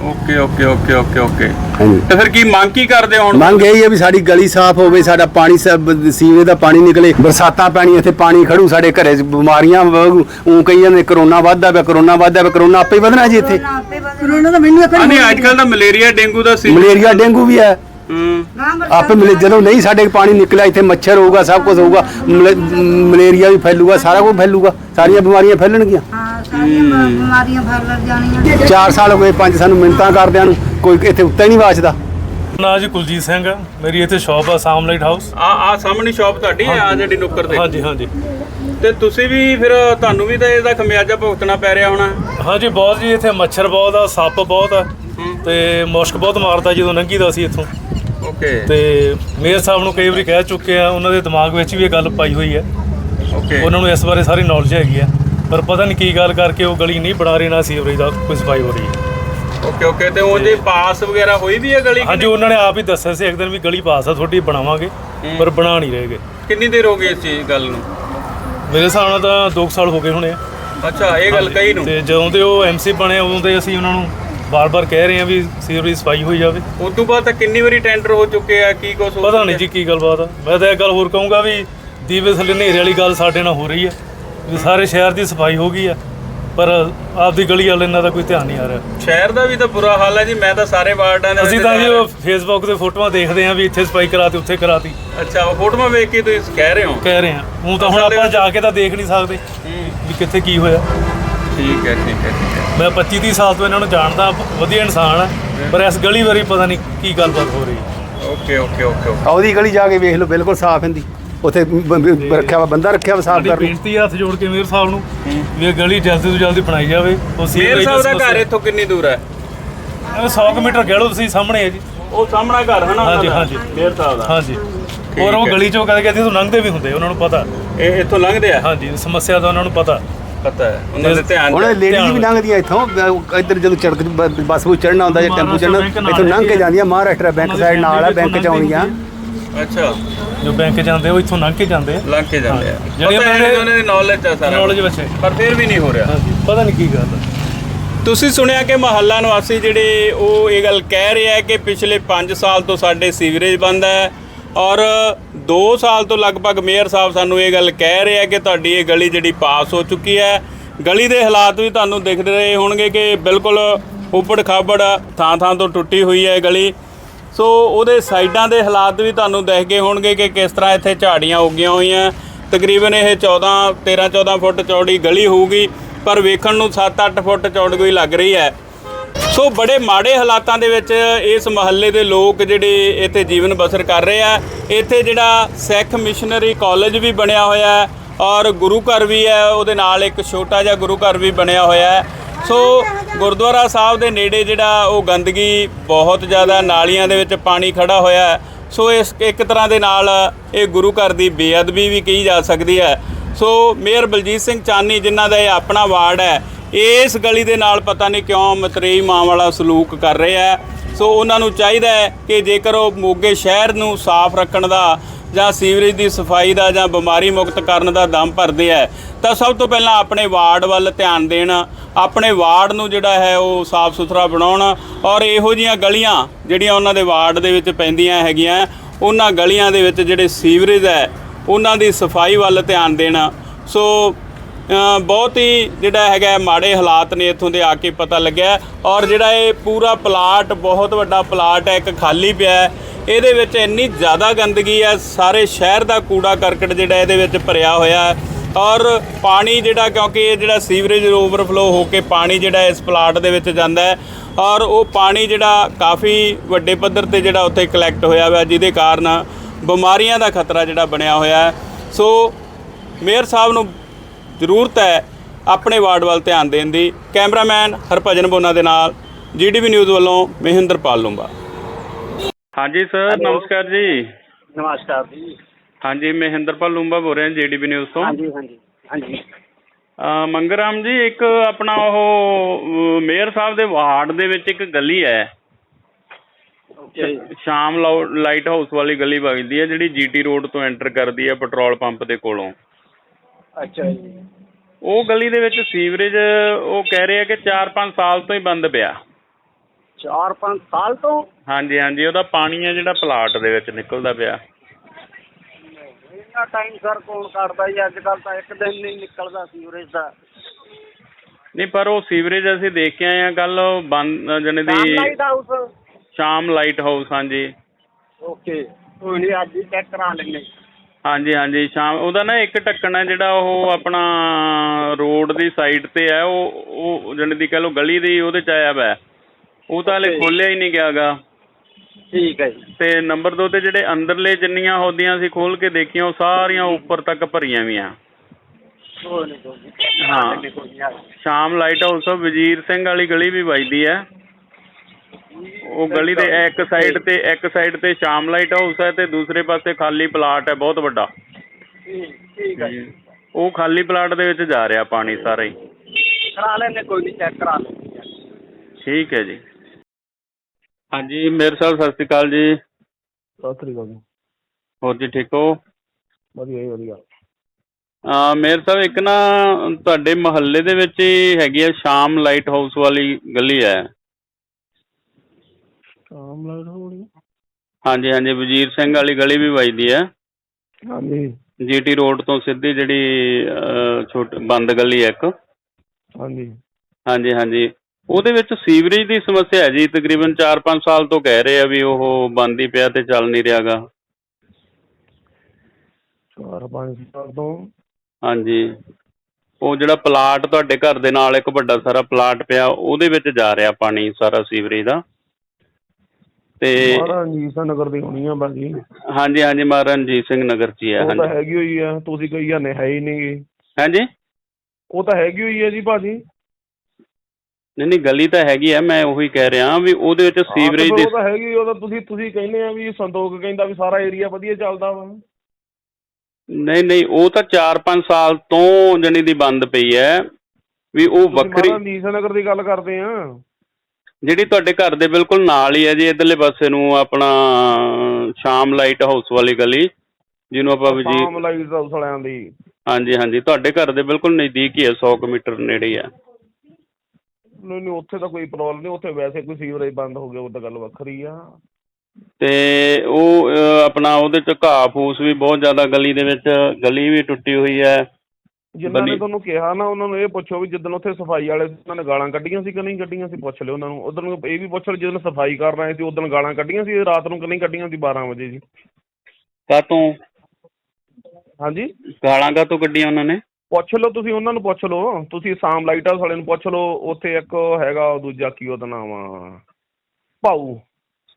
Speaker 1: okay okay okay okay okay.
Speaker 2: ਹਾਂਜੀ।
Speaker 1: ਤੇ ਫਿਰ ਕੀ ਮੰਗ ਕੀ ਕਰਦੇ ਹੋ ਹੁਣ?
Speaker 2: ਮੰਗ ਇਹ ਹੈ ਵੀ ਸਾਡੀ ਗਲੀ ਸਾਫ਼ ਹੋਵੇ ਸਾਡਾ ਪਾਣੀ ਸਭ ਸੀਵਰੇਜ ਦਾ ਪਾਣੀ ਨਿਕਲੇ। ਬਰਸਾਤਾਂ ਪੈਣੀ ਇੱਥੇ ਪਾਣੀ ਖੜੂ ਸਾਡੇ ਘਰੇ 'ਚ ਬਿਮਾਰੀਆਂ ਉਹ ਕਈ ਜਾਂਦੇ ਕਰੋਨਾ ਵੱਧਦਾ ਪਿਆ ਕਰੋਨਾ ਵੱਧਦਾ ਪਿਆ ਕਰੋਨਾ ਆਪੇ ਹੀ ਵਧਣਾ ਜੀ ਇੱਥੇ।
Speaker 4: ਕਰੋਨਾ ਤਾਂ ਮੈਨੂੰ ਇੱਕ
Speaker 1: ਨਹੀਂ ਅੱਜ ਕੱਲ ਤਾਂ ਮਲੇਰੀਆ ਡੇਂਗੂ ਦਾ ਸੀ
Speaker 2: ਮਲੇਰੀਆ ਡੇਂਗੂ ਵੀ ਹੂੰ। ਆਪੇ ਮਿਲੇ ਜਦੋਂ ਨਹੀਂ ਸਾਡੇ ਪਾਣੀ ਨਿਕਲਿਆ ਇੱਥੇ ਮੱਛਰ ਹੋਊਗਾ ਸਭ ਕੁਝ ਹੋਊਗਾ ਮਲੇ- ਮਲੇਰੀਆ ਵੀ ਫੈਲੂਗਾ ਸਾਰਾ ਕੁਝ ਫੈਲੂਗਾ ਸਾਰੀਆਂ ਬਿਮਾਰੀਆਂ ਫੈਲਣਗੀਆਂ।
Speaker 3: ਹਾਂ ਸਾਰੀਆਂ ਬਿਮਾਰੀਆਂ ਫੈਲ ਜਾਣੀਆਂ।
Speaker 2: 4 ਸਾਲ ਹੋ ਗਏ ਪੰਜ ਸਾਨੂੰ ਮਿੰਤਾਂ ਕਰਦਿਆਂ ਨੂੰ ਕੋਈ ਇੱਥੇ ਉੱਤੇ ਨਹੀਂ ਵਾਚਦਾ।
Speaker 5: ਨਾਂ ਜੀ ਕੁਲਜੀਤ ਸਿੰਘ ਆ। ਮੇਰੀ ਇੱਥੇ ਸ਼ਾਪ ਆ ਸਾਮ ਲਾਈਟ ਹਾਊਸ।
Speaker 1: ਆ ਆ ਸਾਹਮਣੀ ਸ਼ਾਪ ਤੁਹਾਡੀ ਹੈ ਆ ਜਿਹੜੀ ਨੁੱਕਰ ਤੇ।
Speaker 5: ਹਾਂਜੀ ਹਾਂਜੀ।
Speaker 1: ਤੇ ਤੁਸੀਂ ਵੀ ਫਿਰ ਤੁਹਾਨੂੰ ਵੀ ਤਾਂ ਇਹਦਾ ਖਮਿਆਜਾ ਭੁਗਤਣਾ ਪੈ ਰਿਹਾ ਹੋਣਾ।
Speaker 5: ਹਾਂਜੀ ਬਹੁਤ ਜੀ ਇੱਥੇ ਮੱਛਰ ਬਹੁਤ ਆ ਸੱਪ ਬਹੁਤ ਆ ਤੇ ਮੁਸ਼ਕ ਬਹੁਤ ਮਾਰਦਾ ਜਦੋਂ ਲੰਘੀਦਾ ਸੀ ਇੱਥੋਂ।
Speaker 1: ਓਕੇ
Speaker 5: ਤੇ ਮੇਅਰ ਸਾਹਿਬ ਨੂੰ ਕਈ ਵਾਰੀ ਕਹਿ ਚੁੱਕੇ ਆ ਉਹਨਾਂ ਦੇ ਦਿਮਾਗ ਵਿੱਚ ਵੀ ਇਹ ਗੱਲ ਪਾਈ ਹੋਈ ਹੈ।
Speaker 1: ਓਕੇ
Speaker 5: ਉਹਨਾਂ ਨੂੰ ਇਸ ਬਾਰੇ ਸਾਰੀ ਨੌਲੇਜ ਹੈਗੀ ਆ ਪਰ ਪਤਾ ਨਹੀਂ ਕੀ ਗੱਲ ਕਰਕੇ ਉਹ ਗਲੀ ਨਹੀਂ ਬਣਾ ਰਹੇ ਨਾ ਸੀਵਰੇਜ ਦਾ ਕੋਈ ਸਫ਼ਾਈ ਹੋ ਰਹੀ ਹੈ।
Speaker 1: ਓਕੇ ਓਕੇ ਤੇ ਉਹ ਜੇ ਪਾਸ ਵਗੈਰਾ ਹੋਈ ਵੀ ਹੈ ਗਲੀ
Speaker 5: ਹਾਂਜੀ ਉਹਨਾਂ ਨੇ ਆਪ ਹੀ ਦੱਸਿਆ ਸੀ ਇੱਕ ਦਿਨ ਵੀ ਗਲੀ ਪਾਸ ਆ ਤੁਹਾਡੀ ਬਣਾਵਾਂਗੇ। ਪਰ ਬਣਾ ਨਹੀਂ ਰਹੇਗੇ
Speaker 1: ਕਿੰਨੀ ਦੇਰ ਹੋ ਗਈ ਇਸ ਚੀਜ਼ ਗੱਲ ਨੂੰ?
Speaker 5: ਮੇਰੇ ਹਿਸਾਬ ਨਾਲ ਤਾਂ 2 ਸਾਲ ਹੋ ਗਏ ਹੋਣੇ ਆ।
Speaker 1: ਅੱਛਾ ਇਹ ਗੱਲ ਕਹੀ ਨੂੰ।
Speaker 5: ਤੇ ਜਦੋਂ ਦੇ ਉਹ ਐਮਸੀ ਬਣੇ ਉਦੋਂ ਦੇ ਅਸੀਂ ਉਹਨਾਂ ਨੂੰ ਬਾਰ-ਬਾਰ ਕਹਿ ਰਹੇ ਹਾਂ ਵੀ ਸੀਵਰੇਜ ਸਫ਼ਾਈ ਹੋਈ ਜਾਵੇ।
Speaker 1: ਉਸ ਤੋਂ ਬਾਅਦ ਤਾਂ ਕਿੰਨੀ ਵਾਰੀ ਟੈਂਡਰ ਹੋ ਚੁੱਕੇ ਆ ਕੀ ਹੋ
Speaker 5: ਪਤਾ ਨਹੀਂ? ਜੀ ਕੀ ਗੱਲਬਾਤ ਆ। ਮੈਂ ਤਾਂ ਇੱਕ ਗੱਲ ਹੋਰ ਕਹੂੰਗਾ ਵੀ ਦੀਵੇ ਥੱਲੇ ਹਨੇਰੇ ਵਾਲੀ ਗੱਲ ਸਾਡੇ ਨਾਲ ਹੋ ਰਹੀ ਹੈ ਵੀ ਸਾਰੇ ਸ਼ਹਿਰ ਦੀ ਸਫ਼ਾਈ ਹੋ ਗਈ ਆ ਪਰ ਆਪਦੀ ਗਲੀ ਵਾਲੇ ਇਹਨਾਂ ਦਾ ਕੋਈ ਧਿਆਨ ਨਹੀਂ ਆ ਰਿਹਾ।
Speaker 1: ਸ਼ਹਿਰ ਦਾ ਵੀ ਤਾਂ ਬੁਰਾ ਹਾਲ ਹੈ ਜੀ ਮੈਂ ਤਾਂ ਸਾਰੇ ਵਾਰਡਾਂ ਦੇ
Speaker 5: ਅਸੀਂ ਤਾਂ ਜੀ ਫੇਸਬੁੱਕ ਤੇ ਫੋਟੋਆਂ ਦੇਖਦੇ ਹਾਂ ਵੀ ਇੱਥੇ ਸਫ਼ਾਈ ਕਰਾਤੀ ਉੱਥੇ ਕਰਾਤੀ।
Speaker 1: ਅੱਛਾ ਉਹ ਫੋਟੋਆਂ ਵੇਖ ਕੇ ਤੁਸੀਂ ਕਹਿ ਰਹੇ ਹੋ?
Speaker 5: ਕਹਿ ਰਹੇ ਹਾਂ ਹੁਣ ਤਾਂ ਹੁਣ ਆਪਾਂ ਜਾ ਕੇ ਤਾਂ ਦੇਖ ਨਹੀਂ ਸਕਦੇ ਵੀ ਕਿੱਥੇ ਕੀ ਹੋਇਆ।
Speaker 1: ਠੀਕ ਹੈ ਠੀਕ ਹੈ ਠੀਕ ਹੈ।
Speaker 5: ਮੈਂ 25 30 ਸਾਲ ਤੋਂ ਇਹਨਾਂ ਨੂੰ ਜਾਣਦਾ ਵਧੀਆ ਇਨਸਾਨ ਆ ਪਰ ਇਸ ਗਲੀ ਬਾਰੇ ਪਤਾ ਨਹੀਂ ਕੀ ਗੱਲਬਾਤ ਹੋ ਰਹੀ ਹੈ।
Speaker 1: Okay okay okay okay.
Speaker 2: ਆ ਉਹਦੀ ਗਲੀ ਜਾ ਕੇ ਵੇਖ ਲਓ ਬਿਲਕੁਲ ਸਾਫ਼ ਹੁੰਦੀ ਉੱਥੇ ਬ- ਬ- ਰੱਖਿਆ ਵਾ ਬੰਦਾ ਰੱਖਿਆ ਵਾ ਸਾਫ਼
Speaker 5: ਸਾਡੀ
Speaker 2: ਕਰਨ।
Speaker 5: ਬੇਨਤੀ ਆ ਹੱਥ ਜੋੜ ਕੇ ਮੇਅਰ ਸਾਹਿਬ ਨੂੰ ਵੀ ਇਹ ਗਲੀ ਜਲਦੀ ਤੋਂ ਜਲਦੀ ਬਣਾਈ ਜਾਵੇ ਉਹ
Speaker 1: ਮੇਰ
Speaker 5: ਸੀਵਰੇਜ
Speaker 1: ਸਾਹਿਬ ਦਾ ਘਰ ਇੱਥੋਂ ਕਿੰਨੀ ਦੂਰ ਹੈ?
Speaker 5: ਐਵੇਂ 100 ਕੁ ਮੀਟਰ ਕਹਿ ਲਓ ਤੁਸੀਂ ਸਾਹਮਣੇ ਹੈ ਜੀ।
Speaker 1: ਉਹ ਸਾਹਮਣਾ ਘਰ ਹੈ ਨਾ
Speaker 5: ਹਾਂਜੀ? ਹਾਂਜੀ।
Speaker 1: ਮੇਰ ਸਾਹਿਬ ਦਾ।
Speaker 5: ਹਾਂਜੀ। ਔਰ ਉਹ
Speaker 1: ਹੈ।
Speaker 5: ਗਲੀ ਚੋਂ ਕਦੇ ਕਦੇ ਤੋਂ ਲੰਘਦੇ ਵੀ ਹੁੰਦੇ ਉਹਨਾਂ ਨੂੰ ਪਤਾ।
Speaker 1: ਇਹ ਇੱਥੋਂ ਲੰਘਦੇ ਆ?
Speaker 5: ਹਾਂਜੀ ਸਮੱਸਿਆ ਦਾ ਉਹਨਾਂ ਨੂੰ ਪਤਾ।
Speaker 1: ਪਤਾ ਹੈ। ਉਹਨਾਂ ਦੇ ਧਿਆਨ ਚ-
Speaker 2: ਲੇਡੀਜ਼ ਵੀ ਲੰਘਦੀਆਂ ਇੱਥੋਂ ਇੱਧਰ ਜਦੋਂ ਚੜਕ ਬੱਸ ਨੂੰ ਚੜਨਾ ਹੁੰਦਾ ਜਾਂ ਟੈਂਪੂ ਚੜਨਾ
Speaker 5: ਮਹਾਰਾਸ਼ਟਰ ਬੈਂਕ ਨਾਲ
Speaker 2: ਇੱਥੋਂ ਲੰਘ ਕੇ
Speaker 5: ਹੈ।
Speaker 2: ਜਾਂਦੀਆਂ ਮਹਾਰਾਸ਼ਟਰ ਬੈਂਕ
Speaker 5: ਉਹਨਾਂ ਦੀ
Speaker 2: ਸਾਈਡ ਨਾਲ ਆ
Speaker 5: family
Speaker 2: ਬੈਂਕ ਚ
Speaker 5: ਇੱਥੋਂ
Speaker 2: ਆਉਣੀਆਂ
Speaker 1: ਅੱਛਾ।
Speaker 5: ਜੋ ਬੈਂਕ ਜਾਂਦੇ ਉਹ ਇੱਥੋਂ ਲੰਘ ਕੇ ਜਾਂਦੇ ਆ।
Speaker 1: ਲੰਘ ਕੇ ਜਾਂਦੇ ਆ।
Speaker 5: ਹਾਂ।
Speaker 1: ਜਿਹੜੀ
Speaker 5: ਜਿਹੜੇ ਬੰਦੇ-
Speaker 1: ਉਹਨਾਂ ਦੀ ਨੌਲੇਜ ਆ ਸਾਰਾ।
Speaker 5: ਨੌਲੇਜ ਵਿੱਚ ਹੈ।
Speaker 1: ਪਰ ਫਿਰ ਵੀ ਨਹੀਂ ਹੋ ਰਿਹਾ।
Speaker 5: ਹਾਂਜੀ ਪਤਾ ਨਹੀਂ ਕੀ ਗੱਲ ਹੈ
Speaker 1: ਤੁਸੀਂ ਸੁਣਿਆ ਕਿ ਮਹੱਲਾ ਨਿਵਾਸੀ ਜਿਹੜੇ ਉਹ ਇਹ ਗੱਲ ਕਹਿ ਰਿਹਾ ਹੈ ਕਿ ਪਿਛਲੇ 5 ਸਾਲ ਤੋਂ ਸਾਡੇ ਸੀਵਰੇਜ ਬੰਦ ਹੈ ਔਰ 2 ਸਾਲ ਤੋਂ ਲਗਭਗ ਮੇਅਰ ਸਾਹਿਬ ਸਾਨੂੰ ਇਹ ਗੱਲ ਕਹਿ ਰਹੇ ਰਿਹਾ ਕਿ ਤੁਹਾਡੀ ਇਹ ਗਲੀ ਜਿਹੜੀ ਪਾਸ ਹੋ ਚੁੱਕੀ ਹੈ। ਗਲੀ ਦੇ ਹਾਲਾਤ ਵੀ ਤੁਹਾਨੂੰ ਦਿਖ ਰਹੇ ਹੋਣਗੇ ਕਿ ਬਿਲਕੁਲ ਉੱਪੜ ਖਾਬੜ ਥਾਂ ਥਾਂ ਤੋਂ ਟੁੱਟੀ ਹੋਈ ਹੈ ਗਲੀ। ਸੋ ਉਹਦੇ ਸਾਈਡਾਂ ਦੇ ਹਾਲਾਤ ਵੀ ਤੁਹਾਨੂੰ ਦਿਖ ਗਏ ਹੋਣਗੇ ਕਿ ਕਿਸ ਤਰ੍ਹਾਂ ਇੱਥੇ ਝਾੜੀਆਂ ਉੱਗੀਆਂ ਹੋਈਆਂ। ਤਕਰੀਬਨ ਇਹ 14 13 14 ਫੁੱਟ ਚੌੜੀ ਗਲੀ ਹੋਊਗੀ, ਪਰ ਵੇਖਣ ਨੂੰ 7-8 ਫੁੱਟ ਚੌੜੀ ਕੋਈ ਲੱਗ ਰਹੀ ਹੈ। ਸੋ ਬੜੇ ਮਾੜੇ ਹਾਲਾਤਾਂ ਦੇ ਵਿੱਚ ਇਸ ਮਹੱਲੇ ਦੇ ਲੋਕ ਜਿਹੜੇ ਇੱਥੇ ਜੀਵਨ ਬਸਰ ਕਰ ਰਹੇ ਆ। ਇੱਥੇ ਜਿਹੜਾ ਸਿੱਖ ਮਿਸ਼ਨਰੀ ਕਾਲਜ ਵੀ ਬਣਿਆ ਹੋਇਆ ਹੈ ਔਰ ਗੁਰੂ ਘਰ ਵੀ ਹੈ, ਉਹਦੇ ਨਾਲ ਇੱਕ ਛੋਟਾ ਜਿਹਾ ਗੁਰੂ ਘਰ ਵੀ ਬਣਿਆ ਹੋਇਆ ਹੈ। ਸੋ ਗੁਰਦੁਆਰਾ ਸਾਹਿਬ ਦੇ ਨੇੜੇ ਜਿਹੜਾ ਉਹ ਗੰਦਗੀ ਬਹੁਤ ਜ਼ਿਆਦਾ, ਨਾਲੀਆਂ ਦੇ ਵਿੱਚ ਪਾਣੀ ਖੜਾ ਹੋਇਆ ਹੈ। ਸੋ ਇਸ ਇੱਕ ਤਰ੍ਹਾਂ ਦੇ ਨਾਲ ਇਹ ਗੁਰੂ ਘਰ ਦੀ ਬੇਅਦਬੀ ਵੀ ਕਹੀ ਜਾ ਸਕਦੀ ਹੈ। ਸੋ ਮੇਅਰ ਬਲਜੀਤ ਸਿੰਘ ਚਾਨੀ, ਜਿਨ੍ਹਾਂ ਦਾ ਇਹ ਆਪਣਾ ਵਾਰਡ ਹੈ ਇਸ ਗਲੀ ਦੇ ਨਾਲ ਪਤਾ ਨਹੀਂ ਕਿਉਂ ਮਤਰੇਈ ਮਾਂ ਵਾਲਾ ਸਲੂਕ ਕਰ ਰਿਹਾ ਸੋ ਉਹਨਾਂ ਨੂੰ ਚਾਹੀਦਾ ਹੈ ਕਿ ਜੇਕਰ ਉਹ ਮੋਗੇ ਸ਼ਹਿਰ ਨੂੰ ਸਾਫ਼ ਰੱਖਣ ਦਾ ਜਾਂ ਸੀਵਰੇਜ ਦੀ ਸਫ਼ਾਈ ਦਾ ਜਾਂ ਬਿਮਾਰੀ ਮੁਕਤ ਕਰਨ ਦਾ ਦਮ ਭਰਦੇ ਆ ਤਾਂ ਸਭ ਤੋਂ ਪਹਿਲਾਂ ਆਪਣੇ ਵਾਰਡ ਵੱਲ ਧਿਆਨ ਦੇਣ, ਆਪਣੇ ਵਾਰਡ ਨੂੰ ਜਿਹੜਾ ਹੈ ਉਹ ਸਾਫ਼ ਸੁਥਰਾ ਬਣਾਉਣ ਔਰ ਇਹੋ ਜੀਆਂ ਗਲੀਆਂ ਜਿਹੜੀਆਂ ਉਹਨਾਂ ਦੇ ਵਾਰਡ ਦੇ ਵਿੱਚ ਪੈਂਦੀਆਂ ਹੈਗੀਆਂ, ਉਹਨਾਂ ਗਲੀਆਂ ਦੇ ਵਿੱਚ ਜਿਹੜੇ ਸੀਵਰੇਜ ਹੈ, ਉਹਨਾਂ ਦੀ ਸਫ਼ਾਈ ਵੱਲ ਧਿਆਨ ਦੇਣਾ। ਸੋ ਬਹੁਤ ਹੀ ਜਿਹੜਾ ਹੈਗਾ ਮਾੜੇ ਹਾਲਾਤ ਨੇ ਇੱਥੋਂ ਦੇ ਆ ਕੇ ਪਤਾ ਲੱਗਿਆ ਔਰ ਜਿਹੜਾ ਇਹ ਪੂਰਾ ਪਲਾਟ, ਬਹੁਤ ਵੱਡਾ ਪਲਾਟ ਹੈ, ਇੱਕ ਖਾਲੀ ਪਿਆ ਹੈ। ਇਹਦੇ ਵਿੱਚ ਇੰਨੀ ਜ਼ਿਆਦਾ ਗੰਦਗੀ ਹੈ, ਸਾਰੇ ਸ਼ਹਿਰ ਦਾ ਕੂੜਾ ਕਰਕਟ ਜਿਹੜਾ ਇਹਦੇ ਵਿੱਚ ਭਰਿਆ ਹੋਇਆ ਹੈ। ਔਰ ਪਾਣੀ ਜਿਹੜਾ, ਕਿਉਂਕਿ ਇਹ ਜਿਹੜਾ ਸੀਵਰੇਜ ਓਵਰਫਲੋ ਹੋ ਕੇ ਪਾਣੀ ਜਿਹੜਾ ਇਸ ਪਲਾਟ ਦੇ ਵਿੱਚ ਜਾਂਦਾ ਹੈ। ਔਰ ਉਹ ਪਾਣੀ ਜਿਹੜਾ ਕਾਫੀ ਵੱਡੇ ਪੱਧਰ ਤੇ ਜਿਹੜਾ ਉੱਥੇ ਕਲੈਕਟ ਹੋਇਆ ਹੋਇਆ, ਜਿਹਦੇ ਕਾਰਨ ਬਿਮਾਰੀਆਂ ਦਾ ਖਤਰਾ ਜਿਹੜਾ ਬਣਿਆ ਹੋਇਆ ਹੈ। ਸੋ ਮੇਅਰ ਸਾਹਿਬ ਨੂੰ ਜ਼ਰੂਰਤ ਹੈ ਆਪਣੇ ਵਾਰਡ ਵੱਲ ਧਿਆਨ ਦੇਣ ਦੀ। ਕੈਮਰਾਮੈਨ ਹਰਭਜਨ ਬੋਨਾ ਦੇ ਨਾਲ ਜੀਡੀਵੀ ਨਿਊਜ਼ ਵੱਲੋਂ ਮਹਿੰਦਰਪਾਲ ਲੂੰਬਾ। ਹਾਂਜੀ ਸਰ ਨਮਸਕਾਰ ਜੀ।
Speaker 6: ਨਮਸਕਾਰ ਜੀ।
Speaker 7: ਹਾਂਜੀ ਮਹਿੰਦਰਪਾਲ ਲੂੰਬਾ ਬੋਲ ਰਿਹਾ ਜੀਡੀਪੀ ਨਿਊਜ਼ ਤੋਂ।
Speaker 6: ਹਾਂਜੀ ਹਾਂਜੀ ਹਾਂਜੀ।
Speaker 7: ਮੰਗਰਾਮ ਜੀ ਇੱਕ ਆਪਣਾ ਉਹ ਮੇਅਰ ਸਾਹਿਬ ਦੇ ਵਾਰਡ ਦੇ ਵਿੱਚ ਇੱਕ ਗਲੀ ਹੈ।
Speaker 6: ਓਕੇ।
Speaker 7: ਸ਼ਾਮ ਲਾਉ- ਲਾਈਟ ਹਾਊਸ ਵਾਲੀ ਗਲੀ ਵਗਦੀ ਹੈ ਜਿਹੜੀ ਜੀਟੀ ਰੋਡ ਤੋਂ ਐਂਟਰ ਕਰਦੀ ਹੈ ਪੈਟਰੋਲ ਪੰਪ ਦੇ ਕੋਲੋਂ।
Speaker 6: ਅੱਛਾ ਜੀ।
Speaker 7: ਉਹ ਗਲੀ ਦੇ ਵਿੱਚ ਸੀਵਰੇਜ ਉਹ ਕਹਿ ਰਹੇ ਆ ਕਿ 4-5 ਸਾਲ ਤੋਂ ਹੀ ਬੰਦ ਪਿਆ।
Speaker 6: 4-5 ਸਾਲ ਤੋਂ?
Speaker 7: ਹਾਂਜੀ ਹਾਂਜੀ ਉਹਦਾ ਪਾਣੀ ਹੈ ਜਿਹੜਾ ਪਲਾਟ ਦੇ ਵਿੱਚ ਨਿਕਲਦਾ ਪਿਆ।
Speaker 6: ਇੰਨਾ ਟਾਈਮ ਸਰ ਕੌਣ ਕੱਢਦਾ ਜੀ? ਅੱਜ ਕੱਲ ਤਾਂ ਇੱਕ ਦਿਨ ਨਹੀਂ ਨਿਕਲਦਾ ਸੀਵਰੇਜ ਦਾ।
Speaker 7: ਨਹੀਂ ਪਰ ਉਹ ਸੀਵਰੇਜ ਅਸੀਂ ਦੇਖ ਕੇ ਆਏ ਆ ਕੱਲ ਬੰਦ ਜਣੇ ਦੀ
Speaker 6: ਲਾਈਟ ਹਾਊਸ
Speaker 7: ਸ਼ਾਮ ਲਾਈਟ ਹਾਊਸ ਹਾਂਜੀ।
Speaker 6: ਓਕੇ ਕੋਈ ਨਹੀਂ ਅੱਜ ਹੀ ਚੈੱਕ ਕਰਾ ਲੈਂਦੇ।
Speaker 7: ਹਾਂਜੀ ਹਾਂਜੀ ਸ਼ਾਮ ਉਹਦਾ ਨਾ ਇੱਕ ਢੱਕਣ ਹੈ ਜਿਹੜਾ ਉਹ ਆਪਣਾ ਰੋਡ ਦੀ ਸਾਈਡ ਤੇ ਹੈ ਉਹ ਉਹ ਜਣੇ ਦੀ ਕਹ ਲਓ ਗਲੀ ਦੀ ਉਹਦੇ ਚ ਆਇਆ ਵਾ ਉਹ ਤਾਂ ਹਲੇ. ਖੋਲਿਆ ਹੀ ਨਹੀਂ ਗਿਆਗਾ
Speaker 6: ਠੀਕ ਹੈ ਜੀ।
Speaker 7: ਤੇ ਨੰਬਰ 2 ਤੇ ਜਿਹੜੇ ਅੰਦਰਲੇ ਜਿੰਨੀਆਂ ਹੁੰਦੀਆਂ ਸੀ ਖੋਲ ਕੇ ਦੇਖੀਆਂ ਉਹ ਸਾਰੀਆਂ ਉੱਪਰ ਤੱਕ ਭਰੀਆਂ ਵੀਆਂ। ਹਾਂ।
Speaker 6: ਆ
Speaker 7: ਸ਼ਾਮ ਲਾਈਟ ਹਾਊਸ ਵਜ਼ੀਰ ਸਿੰਘ ਵਾਲੀ ਗਲੀ ਵੀ ਵੱਜਦੀ ਹੈ। ਉਹ ਗਲੀ ਦੇ ਇੱਕ ਸਾਈਡ ਤੇ ਇੱਕ ਸਾਈਡ ਤੇ ਸ਼ਾਮ ਲਾਈਟ ਹਾਊਸ ਹੈ ਤੇ ਦੂਸਰੇ ਪਾਸੇ ਖਾਲੀ ਪਲਾਟ ਹੈ ਬਹੁਤ ਵੱਡਾ।
Speaker 6: ਠੀਕ ਠੀਕ ਹੈ। ਜੀ
Speaker 7: ਉਹ ਖਾਲੀ ਪਲਾਟ ਦੇ ਵਿੱਚ ਜਾ ਰਿਹਾ ਪਾਣੀ ਸਾਰਾ ਹੀ।
Speaker 6: ਕਰਾ ਲੈਂਦੇ ਕੋਈ ਨਹੀਂ ਚੈੱਕ ਕਰਾ ਲੈਂਦੇ।
Speaker 7: ਠੀਕ ਹੈ ਜੀ। ਹਾਂਜੀ ਮੇਰ ਸਾਹਿਬ ਸਤਿ ਸ਼੍ਰੀ ਅਕਾਲ ਜੀ।
Speaker 8: ਸਤਿ ਸ੍ਰੀ ਅਕਾਲ ਜੀ।
Speaker 7: ਹੋਰ ਜੀ ਠੀਕ ਹੋ?
Speaker 8: ਵਧੀਆ ਜੀ ਵਧੀਆ।
Speaker 7: ਅਹ ਮੇਰ ਸਾਹਿਬ ਇੱਕ ਨਾ ਤੁਹਾਡੇ ਮਹੱਲੇ ਦੇ ਵਿੱਚ ਹੀ ਹੈਗੀ ਹੈ ਸ਼ਾਮ ਲਾਈਟ ਹਾਊਸ ਵਾਲੀ ਗਲੀ ਹੈ।
Speaker 8: ਸ਼ਾਮ ਲਾਈਟ ਹੋਣੀ
Speaker 7: ਹਾਂਜੀ ਹਾਂਜੀ ਵਜ਼ੀਰ ਸਿੰਘ ਵਾਲੀ ਗਲੀ ਵੀ ਵੱਜਦੀ ਹੈ
Speaker 8: ਹਾਂਜੀ।
Speaker 7: ਜੀਟੀ ਰੋਡ ਤੋਂ ਸਿੱਧੀ ਜਿਹੜੀ ਅਹ, ਛੋਟ ਬੰਦ ਗਲੀ ਹੈ ਇੱਕ।
Speaker 8: ਹਾਂਜੀ।
Speaker 7: ਹਾਂਜੀ ਹਾਂਜੀ। ਉਹਦੇ ਵਿੱਚ ਸੀਵਰੇਜ ਦੀ ਸਮੱਸਿਆ ਹੈ ਜੀ। ਤਕਰੀਬਨ 4-5 ਸਾਲ ਤੋਂ ਕਹਿ ਰਹੇ ਆ ਵੀ ਉਹ ਬੰਦ ਹੀ ਪਿਆ ਤੇ ਚੱਲ ਨਹੀਂ ਰਿਹਾਗਾ।
Speaker 8: ਚਾਰ ਪੰਜ ਸਾਲ ਤੋਂ।
Speaker 7: ਹਾਂਜੀ। ਉਹ ਜਿਹੜਾ ਪਲਾਟ ਤੁਹਾਡੇ ਘਰ ਦੇ ਨਾਲ ਇੱਕ ਵੱਡਾ ਸਾਰਾ ਪਲਾਟ ਪਿਆ ਉਹਦੇ ਵਿੱਚ ਜਾ ਰਿਹਾ ਪਾਣੀ ਸਾਰਾ ਸੀਵਰੇਜ ਦਾ। ਤੇ
Speaker 8: ਮਹਾਰਾਜ ਰਣਜੀਤ ਸਿੰਘ ਨਗਰ ਦੀ ਹੋਣੀ ਆ ਬਾਜੀ।
Speaker 7: ਹਾਂਜੀ ਹਾਂਜੀ ਮਹਾਰਾਜ ਰਣਜੀਤ ਸਿੰਘ ਨਗਰ ਚ ਹੀ ਹੈ
Speaker 8: ਉਹ ਤਾਂ
Speaker 7: ਹਾਂਜੀ।
Speaker 8: ਹੈਗੀ ਹੋਈ ਆ ਤੁਸੀਂ ਕਹੀ ਜਾਂਦੇ ਹੈ ਹੀ ਨਹੀਂ।
Speaker 7: ਹਾਂਜੀ?
Speaker 8: ਉਹ ਤਾਂ ਹੈਗੀ ਹੋਈ ਆ ਜੀ ਭਾਜੀ
Speaker 7: ਨਹੀਂ ਨਹੀਂ ਗਲੀ ਤਾਂ ਹੈਗੀ ਹੈ ਮੈਂ ਉਹੀ ਕਹਿ ਰਿਹਾ ਵੀ ਉਹਦੇ ਵਿੱਚ
Speaker 8: ਹਾਂ, ਤੇ
Speaker 7: ਸੀਵਰੇਜ
Speaker 8: ਫਿਰ
Speaker 7: ਦੀ
Speaker 8: ਉਹ ਤਾਂ ਹੈਗੀ ਉਹ ਤਾਂ ਤੁਸੀਂ ਤੁਸੀਂ ਕਹਿੰਦੇ ਆ ਵੀ ਸੰਤੋਖ ਕਹਿੰਦਾ ਵੀ ਸਾਰਾ ਏਰੀਆ ਵਧੀਆ ਚੱਲਦਾ ਵਾ।
Speaker 7: ਨਹੀਂ ਨਹੀਂ ਉਹ ਤਾਂ 4-5 ਸਾਲ ਤੋਂ ਜਣੀ ਦੀ ਬੰਦ ਪਈ ਹੈ ਵੀ ਉਹ
Speaker 8: ਤੁਸੀਂ
Speaker 7: ਵੱਖਰੀ
Speaker 8: ਮਹਾਰਾਜ ਰਣਜੀਤ ਸਿੰਘ ਨਗਰ ਦੀ ਗੱਲ ਕਰਦੇ ਆ।
Speaker 7: ਜਿਹੜੀ ਤੁਹਾਡੇ ਘਰ ਦੇ ਬਿਲਕੁਲ ਨਾਲ ਹੀ ਹੈ ਜੀ ਇਧਰਲੇ ਪਾਸੇ ਨੂੰ ਆਪਣਾ ਸ਼ਾਮ ਲਾਈਟ ਹਾਊਸ ਵਾਲੀ ਗਲੀ ਜਿਹਨੂੰ ਆਪਾਂ ਵਜੀ
Speaker 8: ਸ਼ਾਮ ਲਾਈਟ ਹਾਊਸ ਵਾਲਿਆਂ ਦੀ।
Speaker 7: ਹਾਂਜੀ ਹਾਂਜੀ ਤੁਹਾਡੇ ਘਰ ਦੇ ਬਿਲਕੁਲ ਨਜ਼ਦੀਕ ਹੀ ਹੈ 100 ਕੁ ਮੀਟਰ ਨੇੜੇ ਹੀ ਹੈ।
Speaker 8: ਨਹੀਂ ਨਹੀਂ ਉੱਥੇ ਤਾਂ ਕੋਈ ਪ੍ਰੋਬਲਮ ਨਹੀਂ ਉੱਥੇ ਵੈਸੇ ਕੋਈ ਸੀਵਰੇਜ ਬੰਦ ਹੋ ਗਿਆ ਉਹ ਤਾਂ ਗੱਲ ਵੱਖਰੀ ਆ।
Speaker 7: ਤੇ ਉਹ ਅਹ, ਆਪਣਾ ਉਹਦੇ ਚ ਘਾਹ ਫੂਸ ਵੀ ਬਹੁਤ ਜ਼ਿਆਦਾ ਗਲੀ ਦੇ ਵਿੱਚ ਗਲੀ ਵੀ ਟੁੱਟੀ ਹੋਈ ਹੈ।
Speaker 8: ਜਿਨ੍ਹਾਂ ਨੇ ਤੁਹਾਨੂੰ ਕਿਹਾ ਨਾ ਉਹਨਾਂ ਨੂੰ ਇਹ ਪੁੱਛੋ ਵੀ ਜਿੱਦਣ ਉੱਥੇ ਸਫ਼ਾਈ ਵਾਲੇ ਸੀ, ਉਹਨਾਂ ਨੇ ਗਾਲਾਂ ਕੱਢੀਆਂ ਸੀ ਕਿ ਨਹੀਂ ਕੱਢੀਆਂ ਸੀ ਪੁੱਛ ਲਿਓ ਉਹਨਾਂ ਨੂੰ। ਉਦੋਂ ਨੂੰ ਇਹ ਵੀ ਪੁੱਛ ਲਿਓ ਜਦੋਂ ਸਫ਼ਾਈ ਕਰਨ ਆਏ ਸੀ ਉਦੋਂ ਗਾਲਾਂ ਕੱਢੀਆਂ ਸੀ ਰਾਤ ਨੂੰ ਕਿ ਨਹੀਂ ਕੱਢੀਆਂ ਸੀ 12 ਵਜੇ ਜੀ।
Speaker 7: ਕਾਤੋਂ?
Speaker 8: ਹਾਂਜੀ?
Speaker 7: ਗਾਲਾਂ ਕਾਤੋਂ ਕੱਢੀਆਂ ਉਹਨਾਂ ਨੇ?
Speaker 8: ਪੁੱਛ ਲਓ ਤੁਸੀਂ ਉਹਨਾਂ ਨੂੰ ਪੁੱਛ ਲਓ। ਤੁਸੀਂ ਸਾਮ ਲਾਈਟ ਹਾਊਸ ਵਾਲੇ ਨੂੰ ਪੁੱਛ ਲਓ ਉੱਥੇ ਇੱਕ ਹੈਗਾ ਉਹ ਦੂਜਾ ਕੀ ਉਹਦਾ ਨਾਮ ਆ? ਭਾਊ।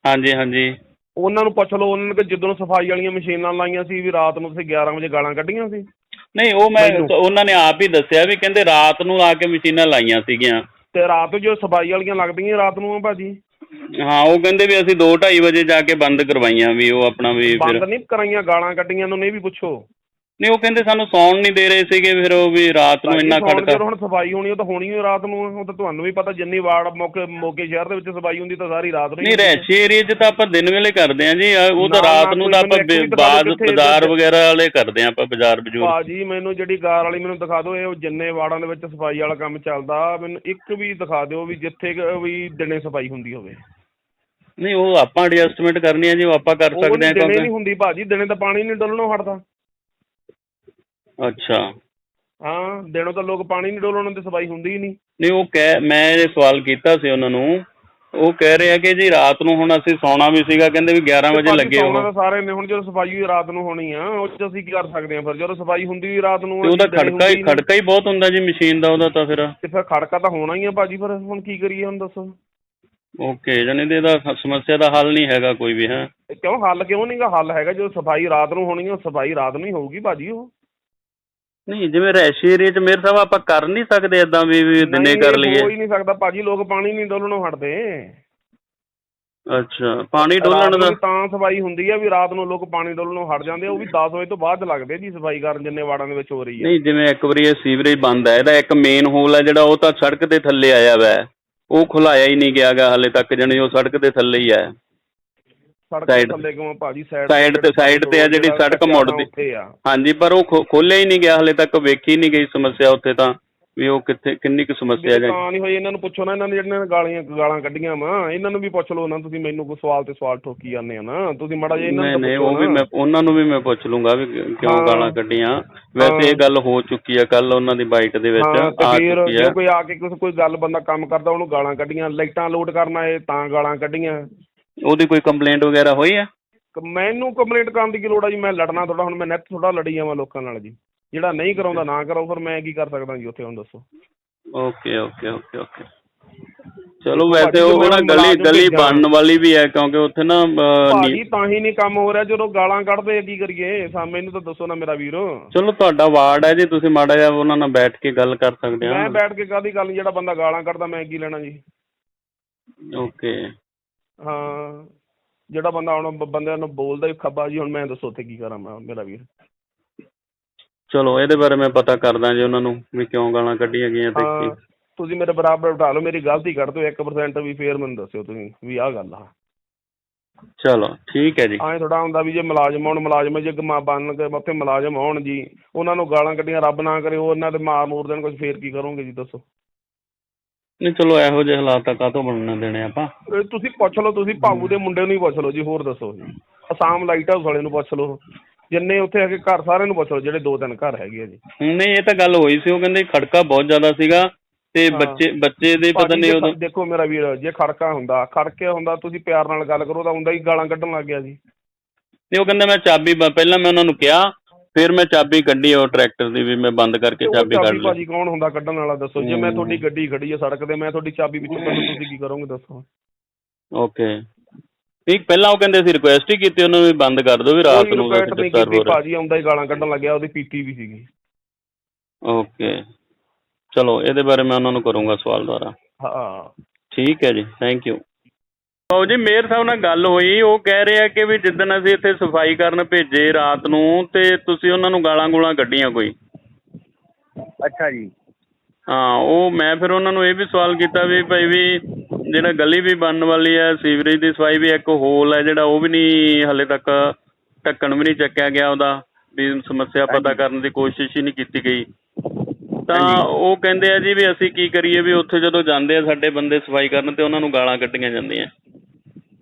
Speaker 7: ਹਾਂਜੀ ਹਾਂਜੀ।
Speaker 8: ਉਹਨਾਂ ਨੂੰ ਪੁੱਛ ਲਓ ਉਹਨਾਂ ਨੇ ਕਿ ਜਦੋਂ ਸਫ਼ਾਈ ਵਾਲੀਆਂ ਮਸ਼ੀਨਾਂ ਲਾਈਆਂ ਸੀ ਵੀ ਰਾਤ ਨੂੰ ਤੁਸੀਂ 11 ਵਜੇ ਗਾਲਾਂ ਕੱਢੀਆਂ ਸੀ।
Speaker 7: ਨਹੀਂ ਉਹ ਮੈਂ
Speaker 8: ਮੈਨੂੰ-
Speaker 7: ਉਹਨਾਂ ਨੇ ਆਪ ਹੀ ਦੱਸਿਆ ਵੀ ਕਹਿੰਦੇ ਰਾਤ ਨੂੰ ਆ ਕੇ ਮਸ਼ੀਨਾਂ ਲਾਈਆਂ ਸੀਗੀਆਂ।
Speaker 8: ਤੇ ਰਾਤ ਨੂੰ ਜੋ ਸਫ਼ਾਈ ਵਾਲੀਆਂ ਲੱਗਦੀਆਂ ਰਾਤ ਨੂੰ ਆ ਭਾਜੀ?
Speaker 7: ਹਾਂ ਉਹ ਕਹਿੰਦੇ ਵੀ ਅਸੀਂ 2:30 ਵਜੇ ਜਾ ਕੇ ਬੰਦ ਕਰਵਾਈਆਂ ਵੀ ਉਹ ਆਪਣਾ ਵੀ ਫਿਰ।
Speaker 8: ਬੰਦ ਨਹੀਂ ਕਰਾਈਆਂ ਗਾਲਾਂ ਕੱਢੀਆਂ ਉਹਨਾਂ ਨੇ ਇਹ ਵੀ ਪੁੱਛੋ।
Speaker 7: ਨਹੀਂ ਉਹ ਕਹਿੰਦੇ ਸਾਨੂੰ ਸੌਣ ਨਹੀਂ ਦੇ ਰਹੇ ਸੀਗੇ ਫਿਰ ਉਹ ਵੀ ਰਾਤ ਨੂੰ ਇੰਨਾ ਖੜਕਾ।
Speaker 8: ਜਦੋਂ ਹੁਣ ਸਫ਼ਾਈ ਹੋਣੀ ਉਹ ਤਾਂ ਹੋਣੀ ਹੀ ਰਾਤ ਨੂੰ। ਉਹ ਤਾਂ ਤੁਹਾਨੂੰ ਵੀ ਪਤਾ ਜਿੰਨੀ ਵਾਰਡ ਮੌਕੇ ਮੋਗੇ ਸ਼ਹਿਰ ਦੇ ਵਿੱਚ ਸਫ਼ਾਈ ਹੁੰਦੀ ਤਾਂ ਸਾਰੀ ਰਾਤ ਨੂੰ ਹੀ।
Speaker 7: ਨਹੀਂ। ਰਹਿਸ਼ੀ ਏਰੀਆ 'ਚ ਤਾਂ ਆਪਾਂ ਦਿਨ ਵੇਲੇ ਕਰਦੇ ਆਂ ਜੀ ਉਹ ਤਾਂ ਰਾਤ
Speaker 8: ਨਾ,
Speaker 7: ਤਾਂ ਆਪਾਂ
Speaker 8: ਦਿਖਾ
Speaker 7: ਬਾਜ਼ਾਰ ਵਗੈਰਾ ਵਾਲੇ ਕਰਦੇ ਆਂ ਆਪਾਂ ਬਾਜ਼ਾਰ ਬਜੂਰ
Speaker 8: ਭਾਜੀ ਮੈਨੂੰ ਜਿਹੜੀ ਕਾਰ ਵਾਲੀ ਮੈਨੂੰ ਦਿਖਾ ਦਿਓ ਇਹ ਉਹ ਜਿੰਨੇ ਵਾਰਡਾਂ ਦੇ ਵਿੱਚ ਸਫ਼ਾਈ ਵਾਲਾ ਕੰਮ ਚੱਲਦਾ ਮੈਨੂੰ ਇੱਕ ਵੀ ਦਿਖਾ ਦਿਓ ਵੀ ਜਿੱਥੇ ਵੀ ਦਿਨੇ ਸਫ਼ਾਈ ਹੁੰਦੀ ਹੋਵੇ।
Speaker 7: ਨਹੀਂ ਉਹ ਆਪਾਂ ਐਡਜਸਟਮੈਂਟ ਕਰਨੀ ਆ ਜੀ ਉਹ ਆਪਾਂ ਕਰ ਸਕਦੇ ਆਂ
Speaker 8: ਦਿਨੇ ਨਹੀਂ
Speaker 7: ਕਿਉਂਕਿ
Speaker 8: ਹੁੰਦੀ ਭਾਜੀ ਦਿਨੇ ਤਾਂ ਪਾਣੀ ਨਹੀਂ ਡੋਲਣੋਂ ਹਟਦਾ।
Speaker 7: ਅੱਛਾ।
Speaker 8: ਹਾਂ ਦਿਨੋਂ ਤਾਂ ਲੋਕ ਪਾਣੀ ਨਹੀਂ ਡੋਲਣ ਤੇ ਸਫ਼ਾਈ ਹੁੰਦੀ ਹੀ ਨਹੀਂ।
Speaker 7: ਨਹੀਂ ਉਹ ਕਹਿ ਮੈਂ ਇਹ ਸਵਾਲ ਕੀਤਾ ਸੀ ਉਹਨਾਂ ਨੂੰ। ਉਹ ਕਹਿ ਰਹੇ ਆ ਕਿ ਜੀ ਰਾਤ ਨੂੰ ਹੁਣ ਅਸੀਂ ਸੌਣਾ ਵੀ ਸੀਗਾ ਕਹਿੰਦੇ ਵੀ 11 ਵਜੇ ਲੱਗੇ
Speaker 8: ਸੌਣਾ
Speaker 7: ਉਹ
Speaker 8: ਤਾਂ ਸਾਰੇ ਨੇ ਹੁਣ ਜਦੋਂ ਸਫ਼ਾਈ ਹੋਈ ਰਾਤ ਨੂੰ ਹੋਣੀ ਆ ਉਹ 'ਚ ਅਸੀਂ ਕੀ ਕਰ ਸਕਦੇ ਆ ਫਿਰ? ਜਦੋਂ ਸਫ਼ਾਈ ਹੁੰਦੀ ਵੀ ਰਾਤ ਨੂੰ
Speaker 7: ਤੇ ਉਹਦਾ ਖੜਕਾ ਹੀ
Speaker 8: ਹੁੰਦੀ ਨਹੀਂ।
Speaker 7: ਖੜਕਾ ਹੀ ਬਹੁਤ ਹੁੰਦਾ ਜੀ ਮਸ਼ੀਨ ਦਾ ਉਹਦਾ ਤਾਂ ਫਿਰ।
Speaker 8: ਤੇ ਫਿਰ ਖੜਕਾ ਤਾਂ ਹੋਣਾ ਹੀ ਆ ਭਾਜੀ ਫਿਰ ਹੁਣ ਕੀ ਕਰੀਏ ਹੁਣ ਦੱਸੋ।
Speaker 7: ਓਕੇ ਜਾਨੀ ਤੇ ਇਹਦਾ ਸਮੱਸਿਆ ਦਾ ਹੱਲ ਨਹੀਂ ਹੈਗਾ ਕੋਈ ਵੀ ਹੈ।
Speaker 8: ਇਹ ਕਿਉਂ ਹੱਲ ਕਿਉਂ ਨਹੀਂਗਾ ਹੱਲ ਹੈਗਾ ਜਦੋਂ ਸਫ਼ਾਈ ਰਾਤ ਨੂੰ ਹੋਣੀ ਆ ਸਫ਼ਾਈ ਰਾਤ ਨੂੰ ਹੀ ਹੋਊਗੀ ਭਾਜੀ ਉਹ।
Speaker 7: ਨਹੀਂ ਜਿਵੇਂ ਰੈਸ਼ੀ ਏਰੀਆ 'ਚ ਮੇਰੇ ਸਾਹਿਬ ਆਪਾਂ ਕਰ ਨਹੀਂ ਸਕਦੇ ਇਦਾਂ ਵੀ ਵੀ ਦਿਨੇ ਕਰ ਲਈਏ।
Speaker 8: ਹੋ ਹੀ ਨਹੀਂ ਸਕਦਾ। ਭਾਜੀ ਲੋਕ ਪਾਣੀ ਨਹੀਂ ਡੋਲਣੋਂ ਹਟਦੇ।
Speaker 7: ਅੱਛਾ ਪਾਣੀ ਡੋਲਣ ਦਾ
Speaker 8: ਤਾਂ ਸਫ਼ਾਈ ਹੁੰਦੀ ਆ ਵੀ ਰਾਤ ਨੂੰ ਲੋਕ ਪਾਣੀ ਡੋਲਣੋਂ ਹਟ ਜਾਂਦੇ ਆ। ਉਹ ਵੀ 10 ਵਜੇ ਤੋਂ ਬਾਅਦ ਲੱਗਦੇ ਜੀ ਸਫ਼ਾਈ ਕਰਨ ਜਿੰਨੇ ਵਾਰਡਾਂ ਦੇ ਵਿੱਚ ਹੋ ਰਹੀ ਆ।
Speaker 7: ਨਹੀਂ ਜਿਵੇਂ ਇੱਕ ਵਾਰੀ ਇਹ ਸੀਵਰੇਜ ਬੰਦ ਹੈ ਇਹਦਾ ਇੱਕ ਮੇਨ ਹੋਲ ਹੈ ਜਿਹੜਾ ਉਹ ਤਾਂ ਸੜਕ ਦੇ ਥੱਲੇ ਆਇਆ ਵੈ। ਉਹ ਖੁਲਾਇਆ ਹੀ ਨਹੀਂ ਗਿਆਗਾ ਹਾਲੇ ਤੱਕ ਜਣੀ ਉਹ ਸੜਕ ਦੇ ਥੱਲੇ ਹੀ ਹੈ
Speaker 8: ਸੜਕ
Speaker 7: side-
Speaker 8: ਥੱਲੇ ਕਿਉਂ ਭਾਜੀ ਸਾਈਡ
Speaker 7: side ਤੇ- side ਤੇ ਆ ਜਿਹੜੀ ਸੜਕ ਮੁੜਦੀ।
Speaker 8: ਆ
Speaker 7: ਹਾਂਜੀ ਪਰ ਉਹ ਖੋ- ਖੋਲ੍ਹਿਆ ਹੀ ਨਹੀਂ ਗਿਆ ਹਾਲੇ ਤੱਕ ਵੇਖੀ ਨਹੀਂ ਗਈ ਸਮੱਸਿਆ ਉੱਥੇ ਤਾਂ ਵੀ ਉਹ ਕਿੱਥੇ ਕਿੰਨੀ ਕੁ ਸਮੱਸਿਆ ਹੈ
Speaker 8: ਤਾਂ ਨਹੀਂ ਹੋਈ ਇਹਨਾਂ ਨੂੰ ਪੁੱਛੋ ਨਾ ਇਹਨਾਂ ਨੇ ਜਿਹੜੀਆਂ ਗਾਲੀਆਂ ਗਾਲਾਂ ਕੱਢੀਆਂ ਵਾ ਇਹਨਾਂ ਨੂੰ ਵੀ ਪੁੱਛ ਲਓ ਨਾ ਤੁਸੀਂ ਮੈਨੂੰ ਕੋਈ ਸਵਾਲ ਤੇ ਸਵਾਲ ਠੋਕੀ ਜਾਂਦੇ ਆ ਨਾ ਤੁਸੀਂ ਮਾੜਾ ਜਿਹਾ ਇਹਨਾਂ
Speaker 7: ਨਹੀਂ
Speaker 8: ਨੂੰ
Speaker 7: ਨਹੀਂ ਉਹ ਵੀ ਮੈਂ। ਉਹਨਾਂ ਨੂੰ ਵੀ ਮੈਂ ਪੁੱਛ ਲੂੰਗਾ ਵੀ ਕਿਉਂ
Speaker 8: ਹਾਂ।
Speaker 7: ਗਾਲਾਂ ਕੱਢੀਆਂ ਵੈਸੇ ਇਹ ਗੱਲ ਹੋ ਚੁੱਕੀ ਹੈ ਕੱਲ ਉਹਨਾਂ ਦੀ ਬਾਈਟ ਦੇ ਵਿੱਚ
Speaker 8: ਹਾਂ ਤੇ
Speaker 7: ਆ
Speaker 8: ਫਿਰ
Speaker 7: ਚੁੱਕੀ
Speaker 8: ਜੇ
Speaker 7: ਹੈ
Speaker 8: ਕੋਈ ਆ ਕੇ ਕੋਈ ਗੱਲ ਬੰਦਾ ਕੰਮ ਕਰਦਾ ਉਹਨੂੰ ਗਾਲਾਂ ਕੱਢੀਆਂ ਲਾਈਟਾਂ ਲੋਡ ਕਰਨ ਆਏ ਤਾਂ ਗਾਲਾਂ ਕੱਢੀਆਂ
Speaker 7: ਉਹਦੀ ਕੋਈ ਕੰਪਲੇਂਟ ਵਗੈਰਾ ਹੋਈ ਹੈ
Speaker 8: ਕ- ਮੈਨੂੰ ਕੰਪਲੇਂਟ ਕਰਨ ਦੀ ਕੀ ਲੋੜ ਆ ਜੀ? ਮੈਂ ਲੜਨਾ ਥੋੜਾ ਹੁਣ ਮੈਂ ਨੈਟ ਥੋੜਾ ਲੜੀ ਜਾਵਾਂ ਲੋਕਾਂ ਨਾਲ ਜੀ। ਜਿਹੜਾ ਨਹੀਂ ਕਰਾਉਂਦਾ ਨਾ ਕਰਾਓ ਫਿਰ ਮੈਂ ਕੀ ਕਰ ਸਕਦਾ ਜੀ ਉੱਥੇ ਹੁਣ ਦੱਸੋ।
Speaker 7: ਓਕੇ ਓਕੇ ਓਕੇ ਓਕੇ ਚਲੋ ਵੈਸੇ ਉਹ ਨਾ ਗਲੀ ਗਲੀ। ਬਣਨ ਵਾਲੀ ਵੀ ਹੈ ਕਿਉਂਕਿ ਉੱਥੇ ਨਾ
Speaker 8: ਭਾਜੀ ਤਾਂ ਹੀ ਨਹੀਂ ਕੰਮ ਹੋ ਰਿਹਾ ਜਦੋਂ ਗਾਲਾਂ ਕੱਢਦੇ ਆ ਕੀ ਕਰੀਏ? ਸਾ ਮੈਨੂੰ ਤਾਂ ਦੱਸੋ ਨਾ ਮੇਰਾ ਵੀਰ।
Speaker 7: ਚਲੋ ਤੁਹਾਡਾ ਵਾਰਡ ਹੈ ਜੀ ਤੁਸੀਂ ਮਾੜਾ ਜਿਹਾ ਉਹਨਾਂ ਨਾਲ ਬੈਠ ਕੇ ਗੱਲ ਕਰ ਸਕਦੇ
Speaker 8: ਮੈਂ
Speaker 7: ਆ
Speaker 8: ਬੈਠ ਕੇ ਕਾਦੀ ਗੱਲ ਜਿਹੜਾ ਬੰਦਾ ਗਾਲਾਂ ਕੱਢਦਾ ਮੈਂ ਕੀ ਲੈਣਾ ਜੀ?
Speaker 7: ਓਕੇ
Speaker 8: ਹਾਂ ਜਿਹੜਾ ਬੰਦਾ ਹੁਣ ਬੰਦਿਆਂ ਨੂੰ ਬੋਲਦਾ ਹੀ ਖੱਬਾ ਜੀ ਹੁਣ ਮੈਂ ਦੱਸੋ ਉੱਥੇ ਕੀ ਕਰਾਂ ਮੈਂ ਮੇਰਾ ਵੀਰ।
Speaker 7: ਚਲੋ ਇਹਦੇ ਬਾਰੇ ਮੈਂ ਪਤਾ ਕਰਦਾ ਜੀ ਉਹਨਾਂ ਨੂੰ ਵੀ ਕਿਉਂ ਗਾਲਾਂ ਕੱਢੀਆਂ ਗਈਆਂ ਤੇ
Speaker 8: ਹਾਂ
Speaker 7: ਕੀ।
Speaker 8: ਤੁਸੀਂ ਮੇਰੇ ਬਰਾਬਰ ਬਿਠਾ ਲਓ ਮੇਰੀ ਗਲਤੀ ਕੱਢ ਦਿਓ 1% ਵੀ ਫੇਰ ਮੈਨੂੰ ਦੱਸਿਓ ਤੁਸੀਂ ਵੀ ਆਹ ਗੱਲ ਆ।
Speaker 7: ਚਲੋ ਠੀਕ ਹੈ ਜੀ।
Speaker 8: ਐਂ ਥੋੜਾ ਹੁੰਦਾ ਵੀ ਜੇ ਮੁਲਾਜ਼ਮ ਹੋਣ ਮੁਲਾਜ਼ਮ ਜੇ ਗਮਾ ਬਣ ਕੇ ਉੱਥੇ ਮੁਲਾਜ਼ਮ ਹੋਣ ਜੀ ਉਹਨਾਂ ਨੂੰ ਗਾਲਾਂ ਕੱਢੀਆਂ ਰੱਬ ਨਾ ਕਰੇ ਉਹ ਉਹਨਾਂ ਦੇ ਮਾਰ ਮੂਰ ਦੇਣ ਕੁਝ ਫੇਰ ਕੀ ਕਰੋਗੇ ਜੀ ਦੱਸੋ।
Speaker 7: ਨਹੀਂ ਚਲੋ ਇਹੋ ਜਿਹੇ ਹਾਲਾਤ ਤਾਂ ਕਾਹਤੋਂ ਬਣਨ ਦੇਣੇ ਆਪਾਂ?
Speaker 8: ਤੁਸੀਂ ਪੁੱਛ ਲਓ ਤੁਸੀਂ ਭਾਊ ਦੇ ਮੁੰਡੇ ਨੂੰ ਹੀ ਪੁੱਛ ਲਓ ਜੀ ਹੋਰ ਦੱਸੋ ਜੀ। ਅਸਾਮ ਲਾਈਟ ਹਾਊਸ ਵਾਲੇ ਨੂੰ ਪੁੱਛ ਲਓ। ਜਿੰਨੇ ਉੱਥੇ ਹੈਗੇ ਘਰ ਸਾਰਿਆਂ ਨੂੰ ਪੁੱਛ ਲਓ ਜਿਹੜੇ ਦੋ ਤਿੰਨ ਘਰ ਹੈਗੇ ਆ ਜੀ।
Speaker 7: ਨਹੀਂ ਇਹ ਤਾਂ ਗੱਲ ਹੋਈ ਸੀ ਉਹ ਕਹਿੰਦੇ ਖੜਕਾ ਬਹੁਤ ਜ਼ਿਆਦਾ ਸੀਗਾ ਤੇ
Speaker 8: ਹਾਂ।
Speaker 7: ਬੱਚੇ ਬੱਚੇ ਦੇ ਪਤਾ
Speaker 8: ਭਾਜੀ
Speaker 7: ਨਹੀਂ
Speaker 8: ਜੇ
Speaker 7: ਉਦੋਂ
Speaker 8: ਦੇਖੋ ਮੇਰਾ ਵੀਰ ਜੇ ਖੜਕਾ ਹੁੰਦਾ ਖੜਕੇ ਹੁੰਦਾ ਤੁਸੀਂ ਪਿਆਰ ਨਾਲ ਗੱਲ ਕਰੋ ਤਾਂ ਹੁੰਦਾ ਹੀ ਗਾਲਾਂ ਕੱਢਣ ਲੱਗ ਗਿਆ ਜੀ।
Speaker 7: ਨਹੀਂ ਉਹ ਕਹਿੰਦੇ ਮੈਂ ਚਾਬੀ ਬ- ਪਹਿਲਾਂ ਮੈਂ ਉਹਨਾਂ ਨੂੰ ਕਿਹਾ ਫਿਰ ਮੈਂ ਚਾਬੀ ਕੱਢੀ ਉਹ ਟਰੈਕਟਰ ਦੀ ਵੀ ਮੈਂ ਬੰਦ ਕਰਕੇ ਚਾਬੀ ਕੱਢ ਲਈ
Speaker 8: ਭਾਜੀ ਕੌਣ ਹੁੰਦਾ ਕੱਢਣ ਵਾਲਾ ਦੱਸੋ ਜੇ ਮੈਂ। ਤੁਹਾਡੀ ਗੱਡੀ ਖੜੀ ਹੈ ਸੜਕ ਤੇ ਮੈਂ ਤੁਹਾਡੀ ਚਾਬੀ ਵਿੱਚੋਂ ਕੱਢੂ ਤੁਸੀਂ ਕੀ ਕਰੋਗੇ ਦੱਸੋ।
Speaker 7: ਓਕੇ। ਠੀਕ ਪਹਿਲਾਂ ਉਹ ਕਹਿੰਦੇ ਸੀ ਰਿਕੁਐਸਟ ਹੀ ਕੀਤੀ ਉਹਨਾਂ ਨੂੰ ਵੀ ਬੰਦ ਕਰ ਦਿਓ ਵੀ ਰਾਤ ਨੂੰ ਡਿਸਟਰਬ
Speaker 8: ਕੀਤੀ
Speaker 7: ਹੋ ਰਿਹਾ
Speaker 8: ਭਾਜੀ ਆਉਂਦਾ ਹੀ ਗਾਲਾਂ ਕੱਢਣ ਲੱਗਿਆ ਉਹਦੀ ਪੀਤੀ ਵੀ ਸੀਗੀ।
Speaker 7: ਓਕੇ। ਚਲੋ ਇਹਦੇ ਬਾਰੇ ਮੈਂ ਉਹਨਾਂ ਨੂੰ ਕਰੂੰਗਾ ਸਵਾਲ ਦੁਆਰਾ
Speaker 8: ਹਾਂ।
Speaker 7: ਠੀਕ ਹੈ ਜੀ ਥੈਂਕ ਯੂ ਆਓ ਜੀ ਮੇਅਰ ਸਾਹਿਬ ਨਾਲ ਗੱਲ ਹੋਈ ਉਹ ਕਹਿ ਰਹੇ ਆ ਕਿ ਵੀ ਜਿੱਦਣ ਅਸੀਂ ਇੱਥੇ ਸਫ਼ਾਈ ਕਰਨ ਭੇਜੇ ਰਾਤ ਨੂੰ ਤੇ ਤੁਸੀਂ ਉਹਨਾਂ ਨੂੰ ਗਾਲਾਂ ਗੂਲਾਂ ਕੱਢੀਆਂ ਕੋਈ।
Speaker 9: ਅੱਛਾ ਜੀ।
Speaker 7: ਹਾਂ ਉਹ ਮੈਂ ਫਿਰ ਉਹਨਾਂ ਨੂੰ ਇਹ ਵੀ ਸਵਾਲ ਕੀਤਾ ਵੀ ਭਾਈ ਵੀ ਜਿਹੜਾ ਗਲੀ ਵੀ ਬਣਨ ਵਾਲੀ ਹੈ ਸੀਵਰੇਜ ਦੀ ਸਫ਼ਾਈ ਵੀ ਇੱਕ ਹੋਲ ਹੈ ਜਿਹੜਾ ਉਹ ਵੀ ਨਹੀਂ ਹਲੇ ਤੱਕ ਢੱਕਣ ਵੀ ਨਹੀਂ ਚੱਕਿਆ ਗਿਆ ਉਹਦਾ ਵੀ ਸਮੱਸਿਆ ਪਤਾ ਕਰਨ ਦੀ ਕੋਸ਼ਿਸ਼ ਹੀ ਨਹੀਂ ਕੀਤੀ ਗਈ। ਤਾਂ ਉਹ ਕਹਿੰਦੇ ਆ ਜੀ ਵੀ ਅਸੀਂ ਕੀ ਕਰੀਏ ਵੀ ਉੱਥੇ ਜਦੋਂ ਜਾਂਦੇ ਆ ਸਾਡੇ ਬੰਦੇ ਸਫ਼ਾਈ ਕਰਨ ਤੇ ਉਹਨਾਂ ਨੂੰ ਗਾਲਾਂ ਕੱਢੀਆਂ ਜਾਂਦੀਆਂ।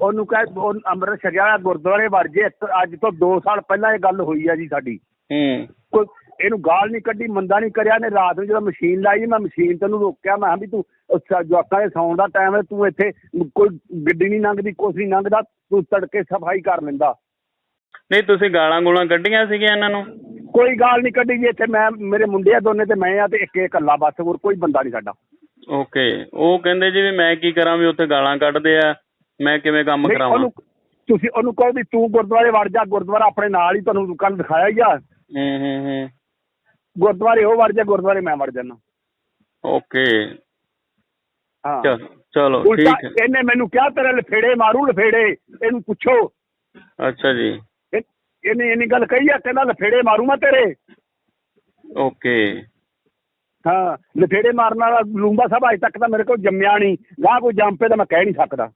Speaker 9: ਉਹਨੂੰ ਕਹਿ ਉਹ ਅੰਮ੍ਰਿਤ ਛਕਿਆ ਗੁਰਦੁਆਰੇ ਵੜ ਜੇ ਅੱਜ ਤੋਂ 2 ਸਾਲ ਪਹਿਲਾਂ ਇਹ ਗੱਲ ਹੋਈ ਆ ਜੀ ਸਾਡੀ।
Speaker 7: ਹੂੰ।
Speaker 9: ਕੋਈ ਇਹਨੂੰ ਗਾਲ ਨਹੀਂ ਕੱਢੀ ਮੰਦਾ ਨਹੀਂ ਕਰਿਆ ਨੇ ਰਾਤ ਨੂੰ ਜਦੋਂ ਮਸ਼ੀਨ ਲਾਈ ਮੈਂ ਮਸ਼ੀਨ ਤੈਨੂੰ ਰੋਕਿਆ ਮੈਂ ਵੀ ਤੂੰ ਜਵਾਕਾਂ ਦੇ ਸੌਣ ਦਾ ਟਾਈਮ ਹੈ ਤੂੰ ਇੱਥੇ ਕੋਈ ਗੱਡੀ ਨਹੀਂ ਲੰਘਦੀ ਕੁਛ ਨਹੀਂ ਲੰਘਦਾ ਤੂੰ ਤੜਕੇ ਸਫ਼ਾਈ ਕਰ ਲੈਂਦਾ।
Speaker 7: ਨਹੀਂ ਤੁਸੀਂ ਗਾਲਾਂ ਗੂਲਾਂ ਕੱਢੀਆਂ ਸੀਗੀਆਂ ਇਹਨਾਂ ਨੂੰ?
Speaker 9: ਕੋਈ ਗਾਲ ਨਹੀਂ ਕੱਢੀ ਜੀ ਇੱਥੇ ਮੈਂ ਮੇਰੇ ਮੁੰਡੇ ਆ ਦੋਨੇ ਤੇ ਮੈਂ ਆ ਤੇ ਇੱਕ ਇਕੱਲਾ ਬਸ ਹੋਰ ਕੋਈ ਬੰਦਾ ਨਹੀਂ ਸਾਡਾ।
Speaker 7: ਓਕੇ। ਉਹ ਕਹਿੰਦੇ ਜੀ ਵੀ ਮੈਂ ਕੀ ਕਰਾਂ ਵੀ ਉੱਥੇ ਗਾਲਾਂ ਕੱਢਦੇ ਆ ਮੈਂ ਕਿਵੇਂ ਕੰਮ
Speaker 9: ਨਹੀਂ,
Speaker 7: ਕਰਾਵਾਂ?
Speaker 9: ਉਹਨੂੰ ਤੁਸੀਂ ਉਹਨੂੰ ਕਹੋ ਵੀ ਤੂੰ ਗੁਰਦੁਆਰੇ ਵੜ ਜਾ ਗੁਰਦੁਆਰਾ ਆਪਣੇ ਨਾਲ ਹੀ ਤੁਹਾਨੂੰ ਕੱਲ ਦਿਖਾਇਆ ਹੀ ਆ।
Speaker 7: ਹੂੰ ਹੂੰ ਹੂੰ।
Speaker 9: ਗੁਰਦੁਆਰੇ ਉਹ ਵੜ ਜਾ ਗੁਰਦੁਆਰੇ ਮੈਂ ਵੜ ਜਾਣਾ
Speaker 7: ਓਕੇ।
Speaker 9: ਹਾਂ।
Speaker 7: ਚਲੋ ਚਲੋ
Speaker 9: ਉਲਟਾ
Speaker 7: ਠੀਕ ਹੈ।
Speaker 9: ਇਹਨੇ ਮੈਨੂੰ ਕਿਹਾ ਤੇਰੇ ਲਫੇੜੇ ਮਾਰੂ ਲਫੇੜੇ। ਇਹਨੂੰ ਪੁੱਛੋ।
Speaker 7: ਅੱਛਾ ਜੀ।
Speaker 9: ਇਹ- ਇਹਨੇ ਇਹਨੀ ਗੱਲ ਕਹੀ ਆ ਕਹਿੰਦਾ ਲਫੇੜੇ ਮਾਰੂ ਮੈਂ ਤੇਰੇ।
Speaker 7: ਓਕੇ।
Speaker 9: ਹਾਂ ਲਫੇੜੇ ਮਾਰਨ ਵਾਲਾ ਲੂੰਬਾ ਸਾਹਿਬ ਅਜੇ ਤੱਕ ਤਾਂ ਮੇਰੇ ਕੋਲ ਜੰਮਿਆ ਨਹੀਂ। ਗਾਹ ਕੋਈ ਜੰਮ ਪਏ ਤਾਂ ਮੈਂ ਕਹਿ ਨਹੀਂ ਸਕਦਾ।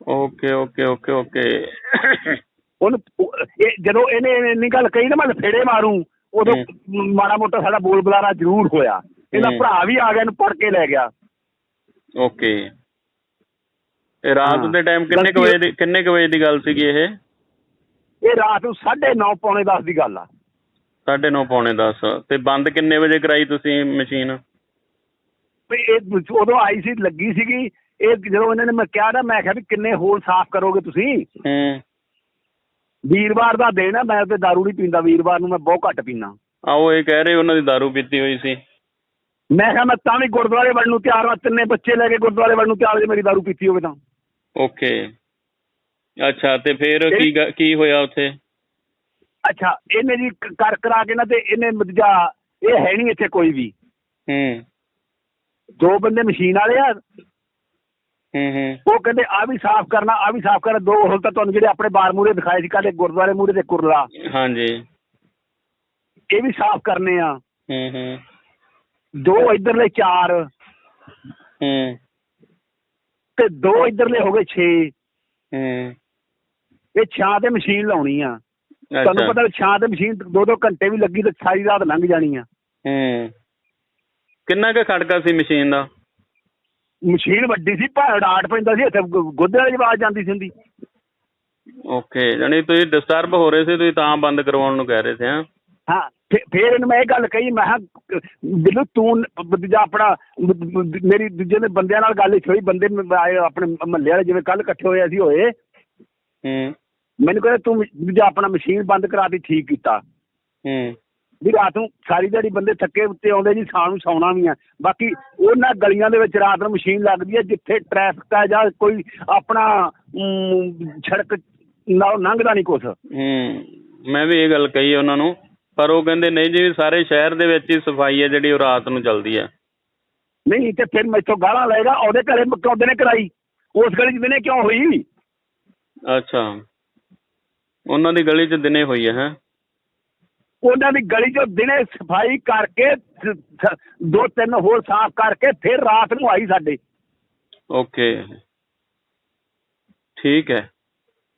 Speaker 7: ਓਕੇ ਓਕੇ ਓਕੇ ਓਕੇ
Speaker 9: ਉਹਨੂੰ ਜਦੋਂ ਇਹਨੇ ਇੰਨੀ ਗੱਲ ਕਹੀ ਨਾ ਮੈਂ ਲਫੇੜੇ ਮਾਰੂ। ਉਦੋਂ ਮਾੜਾ ਮੋਟਾ ਸਾਡਾ ਬੋਲ ਬੁਲਾਰਾ ਜ਼ਰੂਰ ਹੋਇਆ। ਇਹਦਾ। ਭਰਾ ਵੀ ਆ ਗਿਆ ਇਹਨੂੰ ਪੜ ਕੇ ਲੈ ਗਿਆ।
Speaker 7: ਓਕੇ ਇਹ ਰਾਤ। ਦੇ ਟਾਈਮ ਕਿੰਨੇ ਕੁ ਵਜੇ ਦੀ ਕਿੰਨੇ ਕੁ ਵਜੇ ਦੀ ਗੱਲ ਸੀਗੀ ਇਹ?
Speaker 9: ਇਹ ਰਾਤ ਨੂੰ 9:30 ਪੌਣੇ 10 ਦੀ ਗੱਲ ਆ।
Speaker 7: 9:30 ਪੌਣੇ 10 ਤੇ ਬੰਦ ਕਿੰਨੇ ਵਜੇ ਕਰਾਈ ਤੁਸੀਂ ਮਸ਼ੀਨ?
Speaker 9: ਵੀ ਇਹ ਉਦੋਂ ਆਈ ਸੀ ਲੱਗੀ ਸੀਗੀ। ਇਹ ਜਦੋਂ ਇਹਨਾਂ ਨੇ ਮੈਂ ਕਿਹਾ ਨਾ ਮੈਂ ਕਿਹਾ ਵੀ ਕਿੰਨੇ ਹੋਲ ਸਾਫ਼ ਕਰੋਗੇ ਤੁਸੀਂ
Speaker 7: ਹੂੰ
Speaker 9: ਵੀਰਵਾਰ ਦਾ ਦਿਨ ਆ ਮੈਂ ਤੇ दारू ਨਹੀਂ ਪੀਂਦਾ ਵੀਰਵਾਰ ਨੂੰ ਮੈਂ ਬਹੁਤ ਘੱਟ ਪੀਂਦਾ
Speaker 7: ਆਓ ਇਹ ਕਹਿ ਰਹੇ ਉਹਨਾਂ ਦੀ दारू ਪੀਤੀ ਹੋਈ ਸੀ
Speaker 9: ਮੈਂ ਕਿਹਾ ਮੈਂ ਤਾਂ ਵੀ ਗੁਰਦੁਆਰੇ ਵੜਨ ਨੂੰ ਤਿਆਰ ਹਾਂ ਤਿੰਨੇ ਬੱਚੇ ਲੈ ਕੇ ਗੁਰਦੁਆਰੇ ਵੜਨ ਨੂੰ ਤਿਆਰ ਜੇ ਮੇਰੀ दारू ਪੀਤੀ ਹੋਵੇ ਤਾਂ
Speaker 7: ਓਕੇ ਅੱਛਾ ਤੇ ਫਿਰ ਕੀ ਗ- ਕੀ ਹੋਇਆ ਉੱਥੇ
Speaker 9: ਅੱਛਾ ਇਹਨੇ ਜੀ ਕ- ਕਰ ਕਰਾ ਕੇ ਨਾ ਤੇ ਇਹਨੇ ਮਤਜਾ ਇਹ ਹੈ ਨਹੀਂ ਇੱਥੇ ਕੋਈ ਵੀ
Speaker 7: ਹੂੰ
Speaker 9: ਦੋ ਬੰਦੇ ਮਸ਼ੀਨ ਵਾਲੇ ਆ
Speaker 7: ਹੂੰ ਹੂੰ
Speaker 9: ਉਹ ਕਹਿੰਦੇ ਆ ਵੀ ਸਾਫ਼ ਕਰਨਾ ਆ ਵੀ ਸਾਫ਼ ਕਰਨਾ। ਦੋ ਹੁਣ ਤਾਂ ਤੁਹਾਨੂੰ ਜਿਹੜੇ ਆਪਣੇ ਬਾਰ ਮੂਰੇ ਦਿਖਾਏ ਸੀ ਕੱਲ੍ਹ ਗੁਰਦੁਆਰੇ ਮੂਰੇ ਤੇ ਕੁਰਲਾ।
Speaker 7: ਹਾਂਜੀ।
Speaker 9: ਇਹ ਵੀ ਸਾਫ਼ ਕਰਨੇ ਆ।
Speaker 7: ਹੂੰ ਹੂੰ।
Speaker 9: ਦੋ ਇਧਰਲੇ ਚਾਰ।
Speaker 7: ਹੂੰ।
Speaker 9: ਤੇ ਦੋ ਇਧਰਲੇ ਹੋ ਗਏ 6
Speaker 7: ਹੂੰ।
Speaker 9: ਇਹ ਛਾਂ ਤੇ ਮਸ਼ੀਨ ਲਾਉਣੀ ਆ। ਤੁਹਾਨੂੰ ਪਤਾ ਛਾਂ ਤੇ ਮਸ਼ੀਨ ਦੋ ਦੋ ਘੰਟੇ ਵੀ ਲੱਗੀ ਤੇ ਸਾਰੀ ਰਾਤ ਲੰਘ ਜਾਣੀ ਆ।
Speaker 7: ਹੂੰ। ਕਿੰਨਾ ਕੁ ਖੜਕਾ ਸੀ ਮਸ਼ੀਨ ਦਾ?
Speaker 9: ਮਸ਼ੀਨ ਵੱਡੀ ਸੀ ਭਾੜ ਆਟ ਪੈਂਦਾ ਸੀ ਇੱਥੇ ਗੁ- ਗੁੱਦੇ ਵਾਲੀ ਆਵਾਜ਼ ਜਾਂਦੀ ਸੀ ਹੁੰਦੀ
Speaker 7: ਓਕੇ ਜਾਣੀ ਤੁਸੀਂ ਡਿਸਟਰਬ ਹੋ ਰਹੇ ਸੀ ਤੁਸੀਂ ਤਾਂ ਬੰਦ ਕਰਵਾਉਣ ਨੂੰ ਕਹਿ ਰਹੇ ਸੀ ਹਾਂ?
Speaker 9: ਹਾਂ ਫੇਰ ਇਹਨੂੰ ਮੈਂ ਇਹ ਗੱਲ ਕਹੀ ਮੈਂ ਕਿਹਾ ਬਿੱਲੂ ਤੂੰ ਦੂਜਾ ਆਪਣਾ ਮੇਰੀ ਦੂਜੇ ਦੇ ਬੰਦਿਆਂ ਨਾਲ ਗੱਲ ਹੋਈ ਬੰਦੇ ਮ- ਆਏ ਆਪਣੇ ਮਹੱਲੇ ਵਾਲੇ ਜਿਵੇਂ ਕੱਲ ਇਕੱਠੇ ਹੋਏ ਅਸੀਂ ਹੋਏ।
Speaker 7: ਹੂੰ।
Speaker 9: ਮੈਨੂੰ ਕਹਿੰਦਾ ਤੂੰ ਦੂਜਾ ਆਪਣਾ ਮਸ਼ੀਨ ਬੰਦ ਕਰਾਤੀ ਠੀਕ ਕੀਤਾ।
Speaker 7: ਹੂੰ।
Speaker 9: ਵੀ ਰਾਤ ਨੂੰ ਸਾਰੀ ਦਿਹਾੜੀ ਬੰਦੇ ਥੱਕੇ ਉੱਤੇ ਆਉਂਦੇ ਜੀ ਸ਼ਾਮ ਨੂੰ ਸੌਣਾ ਵੀ ਆ। ਬਾਕੀ ਉਹਨਾਂ ਗਲੀਆਂ ਦੇ ਵਿੱਚ ਰਾਤ ਨੂੰ ਮਸ਼ੀਨ ਲੱਗਦੀ ਹੈ ਜਿੱਥੇ ਟ੍ਰੈਫਿਕ ਹੈ ਜਾਂ ਕੋਈ ਆਪਣਾ ਸੜਕ ਨਾਲ ਲੰਘਦਾ ਨਹੀਂ ਕੁਛ।
Speaker 7: ਹੂੰ ਮੈਂ ਵੀ ਇਹ ਗੱਲ ਕਹੀ ਉਹਨਾਂ ਨੂੰ ਪਰ ਉਹ ਕਹਿੰਦੇ ਨਹੀਂ ਜੀ ਸਾਰੇ ਸ਼ਹਿਰ ਦੇ ਵਿੱਚ ਹੀ ਸਫ਼ਾਈ ਹੈ ਜਿਹੜੀ ਉਹ ਰਾਤ ਨੂੰ ਚੱਲਦੀ ਹੈ।
Speaker 9: ਨਹੀਂ ਤੇ ਫਿਰ ਮੈਥੋਂ ਗਾਲਾਂ ਲਏਗਾ ਉਹਦੇ ਘਰੇ ਕਿਉਂ ਦਿਨੇ ਕਰਾਈ। ਉਸ ਗਲੀ 'ਚ ਦਿਨੇ ਕਿਉਂ ਹੋਈ?
Speaker 7: ਅੱਛਾ। ਉਹਨਾਂ ਦੀ ਗਲੀ 'ਚ ਦਿਨੇ ਹੋਈ ਹੈ ਹੈ।
Speaker 9: ਉਹਨਾਂ ਦੀ ਗਲੀ 'ਚੋਂ ਦਿਨੇ ਸਫ਼ਾਈ ਕਰਕੇ ਦੋ ਤਿੰਨ ਹੋਰ ਸਾਫ਼ ਕਰਕੇ ਫਿਰ ਰਾਤ ਨੂੰ ਆਈ ਸਾਡੇ।
Speaker 7: ਓਕੇ। ਠੀਕ ਹੈ।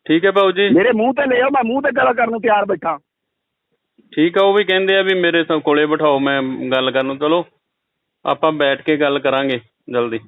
Speaker 7: ਠੀਕ ਹੈ ਭਾਊ ਜੀ।
Speaker 9: ਮੇਰੇ ਮੂੰਹ ਤੇ ਲਿਓ ਮੈਂ ਮੂੰਹ ਤੇ ਗੱਲ ਕਰਨ ਨੂੰ ਤਿਆਰ ਬੈਠਾ।
Speaker 7: ਠੀਕ ਆ ਉਹ ਵੀ ਕਹਿੰਦੇ ਆ ਵੀ ਮੇਰੇ ਸਭ ਕੋਲੇ ਬਿਠਾਓ ਮੈਂ ਗੱਲ ਕਰਨ ਨੂੰ। ਚਲੋ ਆਪਾਂ ਬੈਠ ਕੇ ਗੱਲ ਕਰਾਂਗੇ ਜਲਦੀ।